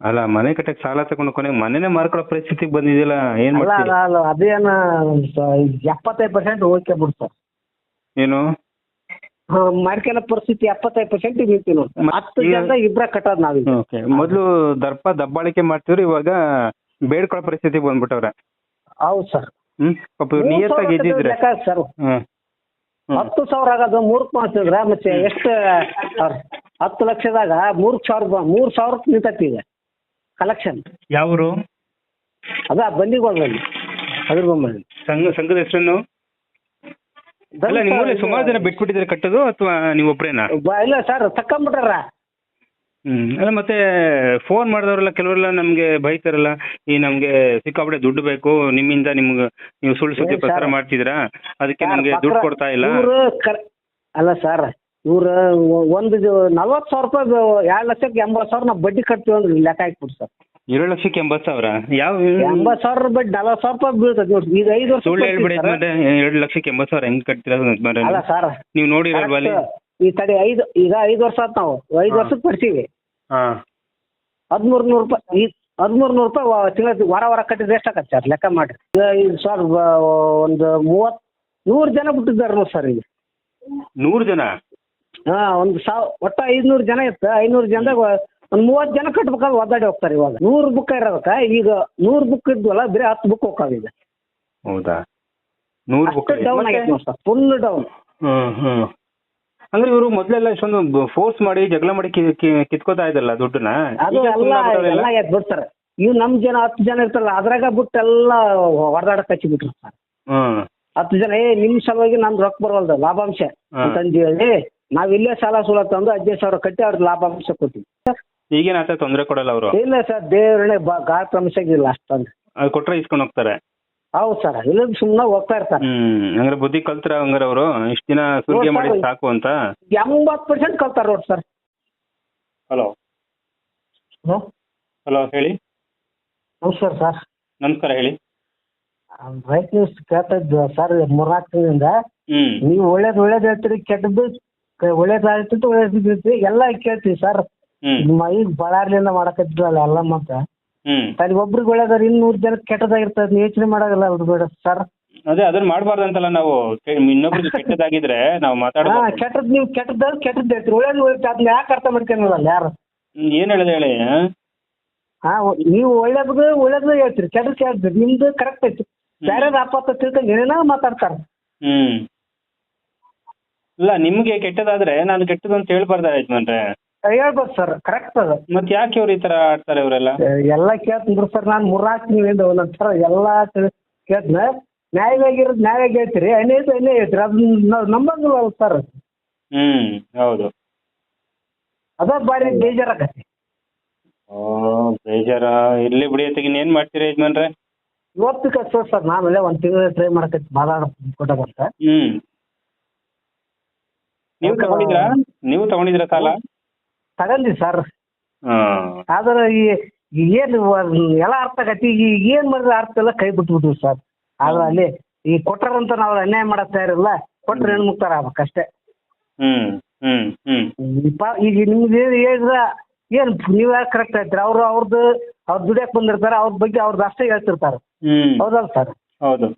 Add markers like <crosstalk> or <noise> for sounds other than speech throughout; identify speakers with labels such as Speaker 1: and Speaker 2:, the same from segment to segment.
Speaker 1: ಅಲ್ಲ ಮನೆ ಕಟ್ಟಕ್ ಸಾಲ ತಗೊಂಡು ಕೊನೆಗೆ ಮನೆನೇ ಮಾರ್ಕೊಳ್ಳೋ ಪರಿಸ್ಥಿತಿಗೆ ಬಂದಿದೆಯಲ್ಲ ಏನ್
Speaker 2: ಅಲ್ಲ
Speaker 1: ಮಾಡ್ತೀರಿ?
Speaker 2: ಅಲ್ಲ ಅಲ್ಲ ಅದೇನ ಎಪ್ಪತ್ತೈದು ಪರ್ಸೆಂಟ್ ಓಕೆ ಬಿಡು ಸರ್
Speaker 1: ಏನು
Speaker 2: ಮಾಡ್ಕೊಳ್ಳೋ ಪರಿಸ್ಥಿತಿ ಎಪ್ಪತ್ತೈದು ಪರ್ಸೆಂಟ್ ನಿಂತಿ ನೋಡಿ. ಹತ್ತು
Speaker 1: ಈಗ-
Speaker 2: ಜನದಾಗ ಇಬ್ರ ಕಟ್ಟೋದು ನಾವೀಗ.
Speaker 1: ಓಕೆ ಮೊದಲು ದರ್ಪ ದಬ್ಬಾಳಿಕೆ ಮಾಡ್ತಿವ್ರಿ ಇವಾಗ ಬೇಡ್ಕೊಳ್ಳೋ ಪರಿಸ್ಥಿತಿ ಬಂದ್ಬಿಟ್ಟವ್ರೆ.
Speaker 2: ಹೌದು ಸರ್.
Speaker 1: ಹ್ಮ್ ಪಾಪ ಇವ್ರು ನಿಯತ್ತಾಗಿ ಇದ್ದಿದ್ರೆ.
Speaker 2: ಸರ್?
Speaker 1: Hmm hmm.
Speaker 2: ಹತ್ತು ಸಾವಿರ ಆಗೋದು ಮೂರಕ್ಕೆ ಮಾಡ್ತಿದ್ರ ಮತ್ತೆ ಎಷ್ಟು ಅವ್ರ್ ಹತ್ತು ಲಕ್ಷದಾಗ ಮೂರ್ ಸಾವಿರ ಮೂರ್ ಸಾವಿರ ಸಾವಿರಕ್ಕೆ ನಿಂತೈತಿ ಈಗ. ಕಲೆಕ್ಷನ್.
Speaker 1: ಯಾವರು?
Speaker 2: ಅದ ಬಂದಿಗೋಳಲ್ಲಿ ಅದ್ರ ಬೊಮ್ಮಲ್ಲಿ
Speaker 1: ಸಂಘ ಸಂಘದ ಹೆಸರನ್ನು? ಅಲ್ಲ ನಿಮ್ಮಲ್ಲಿ ಸುಮಾರು ಜನ ಬಿಟ್ಬಿಟ್ಟಿದ್ರೆ ಕಟ್ಟೋದು ಅಥವಾ ನೀವು ಒಬ್ರೇನಾ?
Speaker 2: ಬ- ಇಲ್ಲ ಸರ್ ತಕೊಂಬಿಟ್ರ
Speaker 1: ಹ್ಮ್ ಅಲ್ಲ ಮತ್ತೆ ಫೋನ್ ಮಾಡಿದವರೆಲ್ಲ ಕೆಲವರೆಲ್ಲ ನಮ್ಗೆ ಬೈತಾರಲ್ಲ ಈ ನಮ್ಗೆ ಸಿಕ್ಕಾಪಟ್ಟೆ ದುಡ್ಡು ಬೇಕು ನಿಮ್ಮಿಂದ ನಿಮ್ಗೆ ನೀವು ಸುಳ್ಳು ಸುದ್ದಿ
Speaker 2: ಪ್ರಸಾರ
Speaker 1: ಪ್ರಚಾರ. ಮಾಡ್ತಿದ್ದೀರಾ? ಅದಕ್ಕೆ ನಮ್ಗೆ ದುಡ್ಡು ಕೊಡ್ತಾ ಇಲ್ಲ.
Speaker 2: ಇವ್ರು ಕರ್ ಅಲ್ಲ ಸರ್ ಇವ್ರು ಒಂದು ನಲ್ವತ್ತು ಸಾವಿರ ರೂಪಾಯಿ ಎರಡು ಲಕ್ಷಕ್ಕೆ ಎಂಬತ್ತು ಸಾವಿರ ನಾವು ಬಡ್ಡಿ ಕಟ್ತೀವಿ ಅಂದ್ರೆ ಲೆಕ್ಕ ಹಾಕ್ಬಿಟ್ಟು ಸರ್.
Speaker 1: ಏಳು ಲಕ್ಷಕ್ಕೆ ಎಂಬತ್ತು ಸಾವಿರ? ಯಾವ
Speaker 2: ಎಂಬತ್ತು ಸಾವಿರ ಬಡ್ಡಿ ನಲ್ವತ್ತು ಸಾವಿರ ರೂಪಾಯಿ ಬೀಳ್ತದೆ ನೋಡಿ ಈಗ ಐದು ವರ್ಷ
Speaker 1: ಸುಳ್ಳು ಹೇಳ್ಬಿಡಿ
Speaker 2: ಸರ್.
Speaker 1: ಮತ್ತೆ ಎರಡು ಲಕ್ಷಕ್ಕೆ ಎಂಬತ್ತು ಸಾವಿರ ಹೆಂಗ್ ಕಟ್ತೀರಾ ಯಜಮಾನ್ರೆ
Speaker 2: ಅಲ್ಲ? ಸರ್
Speaker 1: ನೀವು ನೋಡಿರಲ್ವಾ ಅಲ್ಲಿ?
Speaker 2: ಈ ತಡೆ ಐದು ಈಗ ಐದು ವರ್ಷ ಆತ್ ನಾವು. ಐದು
Speaker 1: ಹಾ.
Speaker 2: ವರ್ಷಕ್ಕೆ ಕೊಡ್ತೀವಿ.
Speaker 1: ಹಾ.
Speaker 2: ಹದಿಮೂರು ನೂರು ರೂಪಾಯಿ ಈ ಹದಿಮೂರು ನೂರು ರೂಪಾಯಿ ವ- ತಿಂಗಳ ವಾರ ವಾರ ಕಟ್ಟಿದ್ರೆ ಎಷ್ಟಾಗತ್ತೆ ಸರ್? ಲೆಕ್ಕ ಮಾಡಿ ಈಗ ಇದು ಸರ್ ಒಂದು ಮೂವತ್ತು ನೂರು ಜನ ಬಿಟ್ಟಿದ್ದಾರೆ ನೋಡಿ ಸರ್ ಈಗ.
Speaker 1: ನೂರು ಜನ?
Speaker 2: ಹಾಂ ಒಂದು ಸಾವ್ ಒಟ್ಟು ಐದುನೂರು ಜನ ಇತ್ತು. ಐನೂರು ಜನದಾಗ ಒಂದು ಮೂವತ್ತು ಜನ ಕಟ್ಬೇಕಾದ್ರೆ ಒದ್ದಾಡಿ ಹೋಗ್ತಾರೆ ಇವಾಗ. ನೂರು ಬುಕ್ ಇರೋದಕ್ಕ ಈಗ ನೂರ್ ಬುಕ್ ಇದ್ವಲ್ಲ ಬರೀ ಹತ್ತು ಬುಕ್ ಹೋಗ್ತಾವೆ ಈಗ.
Speaker 1: ಹೌದಾ? ನೂರು ಬುಕ್
Speaker 2: ಡೌನ್ ಆಗೈತೆ ನೋಡಿ sir. Full down
Speaker 1: hmm hmm. ಅಂದ್ರೆ ಇವರು ಮೊದ್ಲೆಲ್ಲ ಇಷ್ಟೊಂದು ಫೋರ್ಸ್ ಮಾಡಿ ಜಗಳ ಮಾಡಿ ಕಿ- ಕಿ- ಕಿತ್ಕೋತಾ ಇದ್ದಲ್ಲ ದುಡ್ಡನ್ನ?
Speaker 2: ಅದು
Speaker 1: ಈಗ
Speaker 2: ಎಲ್ಲ? ಎಲ್ಲ ಎದ್ದು ಬಿಡ್ತಾರೆ ಇವು ನಮ್ಮ ಜನ ಹತ್ತು ಜನ ಇರ್ತಾರಲ್ಲ ಅದ್ರಾಗ ಬಿಟ್ಟು ಎಲ್ಲ ಹೊಡೆದಾಡಕ್ಕೆ ಹಚ್ಚಿ ಬಿಟ್ರು ಸರ್.
Speaker 1: ಹ್ಮ್.
Speaker 2: ಹತ್ತು ಜನ ಏ ನಿಮ್ ಸಲುವಾಗಿ ನಮ್ದು ರೊಕ್ಕ ಬರವಲ್ದ ಲಾಭಾಂಶ. ಅಂತಂದು ಹೇಳಿ ನಾವು ಇಲ್ಲೇ ಸಾಲ ಸೂಲ ತಂದು ಹದಿನೈದು ಸಾವಿರ ಕಟ್ಟಿ ಅವ್ರಿಗೆ ಲಾಭಾಂಶ ಕೊಡ್ತೀವಿ.
Speaker 1: ಈಗೇನ್ ಆತ ತೊಂದ್ರೆ ಕೊಡಲ್ಲ ಅವರು?
Speaker 2: ಇಲ್ಲ ಸರ್ ದೇವ್ರನ್ನೇ ಬಾ ಗಾಢ ಪ್ರಮಿಸಾಗಿಲ್ಲ ಅಷ್ಟೊಂದು
Speaker 1: ಅದು ಕೊಟ್ರೆ ಇಸ್ಕೊಂಡ್ ಹೋಗ್ತಾರೆ?
Speaker 2: ಹೌದು ಸರ್ ಇಲ್ಲ ಸುಮ್ಮನೆ ಹೋಗ್ತಾ ಇರ್ತಾರೆ.
Speaker 1: ಹ್ಮ್ ಹಂಗಾರೆ ಬುದ್ಧಿ ಕಲ್ತ್ರ ಹಂಗಾರೆ ಅವರು? ಇಷ್ಟ ದಿನ ಸುಲಿಗೆ ಮಾಡಿ. ಸಾಕು ಅಂತ?
Speaker 2: ಎಂಬತ್ ಪರ್ಸೆಂಟ್ ಕಲ್ತಾರೆ ನೋಡಿ ಸರ್.
Speaker 1: ಹಲೋ. ಹಲೋ. ಹೇಳಿ.
Speaker 2: ನಮಸ್ಕಾರ ಸರ್
Speaker 1: ನಮಸ್ಕಾರ ಹೇಳಿ.
Speaker 2: ರೈತ ನ್ಯೂಸ್ ಕೇಳ್ತಾ ಇದ್ವಿ ಸರ್ ಮೂರ್ನಾಲ್ಕು ತಿಂಗಳಿಂದ.
Speaker 1: ಹ್ಮ್.
Speaker 2: ನೀವು ಒಳ್ಳೇದ್ ಒಳ್ಳೇದು ಹೇಳ್ತೀರಿ ಕೆಟ್ಟದ್ದು ಒಳ್ಳೇದಾಗ್ತಿತ್ತು ಒಳ್ಳೇದು ಇರ್ತೈತಿ ಎಲ್ಲ ಕೇಳ್ತೀವಿ ಸರ್ ನಿಮ್ಮ ಈಗ ಬಳ್ಳಾರ್ಲಿಂದ ಮಾಡಕತ್ತಿದ್ರಲ್ಲ ಎಲ್ಲ ಮತ್ತೆ
Speaker 1: ಹ್ಮ್.
Speaker 2: ಒಬ್ರಿಗೆ ಒಳ್ಳೇದಾರ ಜನ ನೂರು ಜನಕ್ಕೆ ಕೆಟ್ಟದಾಗಿರ್ತದೆ ಯೋಚನೆ ಮಾಡೋದಿಲ್ಲ ಅವ್ರು ಬೇಡ ಸರ್
Speaker 1: ಅದೇ ಅದನ್ನ ಮಾಡಬಾರ್ದು ಅಂತಲ್ಲ ನಾವು ಇನ್ನೊಬ್ರಿಗೆ ಕೆಟ್ಟದಾಗಿದ್ರೆ ನಾವು
Speaker 2: ಹಾ
Speaker 1: ಮಾತಾಡ್ಬೋದು
Speaker 2: ಕೆಟ್ಟದ್ ನೀವು ಕೆಟ್ಟದ್ದು ಕೆಟ್ಟದ್ದು ಹೇಳ್ತೀರಿ. ಒಳ್ಳೇದು ಒಳ್ಳೇದು ಅದನ್ನ ಯಾಕೆ ಅರ್ಥ ಮಾಡ್ಕೊಳಲ್ಲ ಯಾರು?
Speaker 1: ಏನ್ ಹೇಳಿದೆ ಹೇಳಿ? ಆ?
Speaker 2: ಹಾ ಒ- ನೀವು ಒಳ್ಳೇದು ಒಳ್ಳೇದು ಹೇಳ್ತೀರಿ ಕೆಟ್ಟದ್ದು ಕೇಳ್ತೀರಿ. ನಿಮ್ದು ಕರೆಕ್ಟ್ ಐತಿ. ಬೇರೆ ಆಪತ್ತ ತಿಳ್ಕೊಂಡು ಏನೇನೋ ಮಾತಾಡ್ತಾರೆ.
Speaker 1: ಹ್ಮ್. ಇಲ್ಲ ನಿಮ್ಗೆ ಕೆಟ್ಟದಾದ್ರೆ ನಾನು ಕೆಟ್ಟದ್ದು ಅಂತ ಹೇಳ್ಬಾರ್ದ ಯಜಮಾನ್ರೆ
Speaker 2: ಹೇಳ್ಬೋದು ಸರ್ ಕರೆಕ್ಟ್ ಅದು
Speaker 1: ಮತ್ತೆ ಯಾಕೆ ಇವ್ರು ಈ ತರ ಆಡ್ತಾರೆ ಇವರೆಲ್ಲ?
Speaker 2: ಎಲ್ಲ ಕೇಳ್ತೀನಿ ಸರ್ ನಾನು ಮೂರ್ನಾಲ್ಕು ತಿಂಗಳಿಂದ ಒಂದೊಂದು ಥರ ಎಲ್ಲ ಕೇಳ್ತೀನಿ ನ್ಯಾಯವಾಗಿರೋದು ನ್ಯಾಯವಾಗಿ ಹೇಳ್ತೀರಿ ಅನ್ಯಾಯದ ಅನ್ಯಾಯ ಹೇಳ್ತೀರಿ ಅದನ್ನ ನಾವು ನಂಬಂಗಿಲ್ಲ ಸರ್.
Speaker 1: ಹ್ಮ್ ಹೌದು.
Speaker 2: ಅದ ಬಾರಿ ಬೇಜಾರಾಗತ್ತೆ.
Speaker 1: ಓ ಬೇಜಾರ? ಇಲ್ಲಿ ಬಿಡಿ ಅತ್ತಿಗೆ ಏನ್ ಮಾಡ್ತೀರಿ ಯಜಮಾನ್ರೆ
Speaker 2: ಇವತ್ತು ಕಷ್ಟ ಸರ್ ನಾನು ಅಲ್ಲೇ ಒಂದು ಟ್ರೈ ಟ್ರೈ ಮಾಡಕತ್ತಿ ಮಾತಾಡ ಬರ್ತಾ
Speaker 1: ಹ್ಮ್. ನೀವು ತಗೊಂಡಿದ್ರಾ? ನೀವು ತಗೊಂಡಿದ್ರ ಸಾಲ?
Speaker 2: ತಗಂದಿ ಸರ್. ಆದ್ರೆ ಈ ಏನ್ ಎಲ್ಲ ಅರ್ಥ ಆಗತ್ತಿ. ಈಗ ಏನ್ ಮಾಡಿದ್ರೆ ಅರ್ಥ ಎಲ್ಲ ಕೈ ಬಿಟ್ಬಿಟ್ವಿ ಸರ್. ಆದ್ರೆ ಅಲ್ಲಿ ಈ ಕೊಟ್ಟರಂತ ನಾವು ಅನ್ಯಾಯ ಮಾಡಕ್ ತಯಾರಿಲ್ಲ. ಕೊಟ್ರೆ ಹೆಣ್ಣು ಮುಕ್ತಾರ ಆಗ್ಬೇಕಷ್ಟೇ ಈಗ ನಿಮ್ಗೆ ಏನು ಹೇಳಿದ್ರ ಏನ್ ನೀವ್ ಯಾಕೆ ಕರೆಕ್ಟ್ ಐತ್ರಿ ಅವ್ರು ಅವ್ರದ್ದು ಅವ್ರ ದುಡಿಯಕ್ ಬಂದಿರ್ತಾರೆ. ಅವ್ರ ಬಗ್ಗೆ ಅವ್ರದ್ದು ಅಷ್ಟೇ ಹೇಳ್ತಿರ್ತಾರೆ.
Speaker 1: ಹ್ಮ್.
Speaker 2: ಹೌದಲ್ಲ ಸರ್?
Speaker 1: ಹೌದು.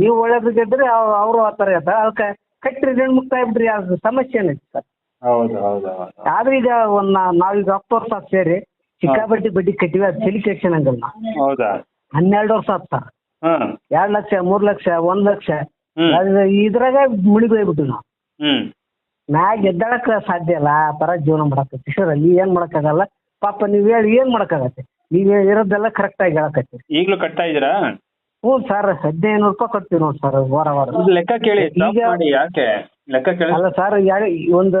Speaker 2: ನೀವು ಒಳ್ಳೇದು ಇದ್ರೆ ಅವರು ಆ ಥರ ಹೇಳ್ತಾರೆ. ಅದಕ್ಕೆ ಕಟ್ರಿ ಹೆಣ್ಣು ಮುಕ್ತಾಯ ಆಗ್ಬಿಟ್ರಿ ಅದು ಸಮಸ್ಯೆ ಏನೈತಿ ಸರ್.
Speaker 1: ಹೌದು ಹೌದು ಹೌದು.
Speaker 2: ಆದ್ರೆ ಈಗ ಒಂದ್ ನಾವೀಗ ಹತ್ತು ವರ್ಷ ಆತ್ ಸೇರಿ ಸಿಕ್ಕಾಪಟ್ಟಿ ಬಡ್ಡಿ ಕಟ್ಟಿವಿ ಅದ್ ಸೆಲಿಕೇಶನ್ ಹಂಗಲ್ಲ.
Speaker 1: ಹೌದಾ?
Speaker 2: ಹನ್ನೆರಡು ವರ್ಷ ಆತ್ ಸರ್.
Speaker 1: ಹಾ.
Speaker 2: ಎರಡು ಲಕ್ಷ ಮೂರ್ ಲಕ್ಷ ಒಂದ್ ಲಕ್ಷ.
Speaker 1: ಹ್ಮ್.
Speaker 2: ಇದ್ರಾಗ ಮುಳುಗಿ ಹೋಗ್ಬಿಟ್ಟು ನಾವು.
Speaker 1: ಹ್ಮ್.
Speaker 2: ಮ್ಯಾಗ ಎದ್ದಾಳಕ್ಕೆ ಸಾಧ್ಯ ಇಲ್ಲ ಪರ ಜೀವನ ಮಾಡಕತ್ತಿ. ಸರ್ ಅಲ್ಲಿ ಏನ್ ಮಾಡಕ್ಕಾಗಲ್ಲ? ಪಾಪ ನೀವ್ ಹೇಳಿ ಏನ್ ಮಾಡಕ್ಕಾಗತ್ತೆ? ನೀವ್ ಇರೋದೆಲ್ಲ ಕರೆಕ್ಟಾಗಿ ಹೇಳಕತ್ತೀರಿ.
Speaker 1: ಈಗಲೂ ಕಟ್ತಾ ಇದೀರಾ
Speaker 2: ಹ್ಞೂ ಸರ್ ಹದಿನೈದು ನೂರು ರೂಪಾಯಿ ಕೊಡ್ತೀವಿ ನೋಡಿ ಸರ್ ವಾರ ವಾರ.
Speaker 1: ಇದು ಲೆಕ್ಕ ಕೇಳಿ stop
Speaker 2: ಈಗ-
Speaker 1: ಮಾಡಿ ಯಾಕೆ? ಲೆಕ್ಕ ಕೇಳಿ.
Speaker 2: ಅಲ್ಲ ಸರ್ ಒಂದು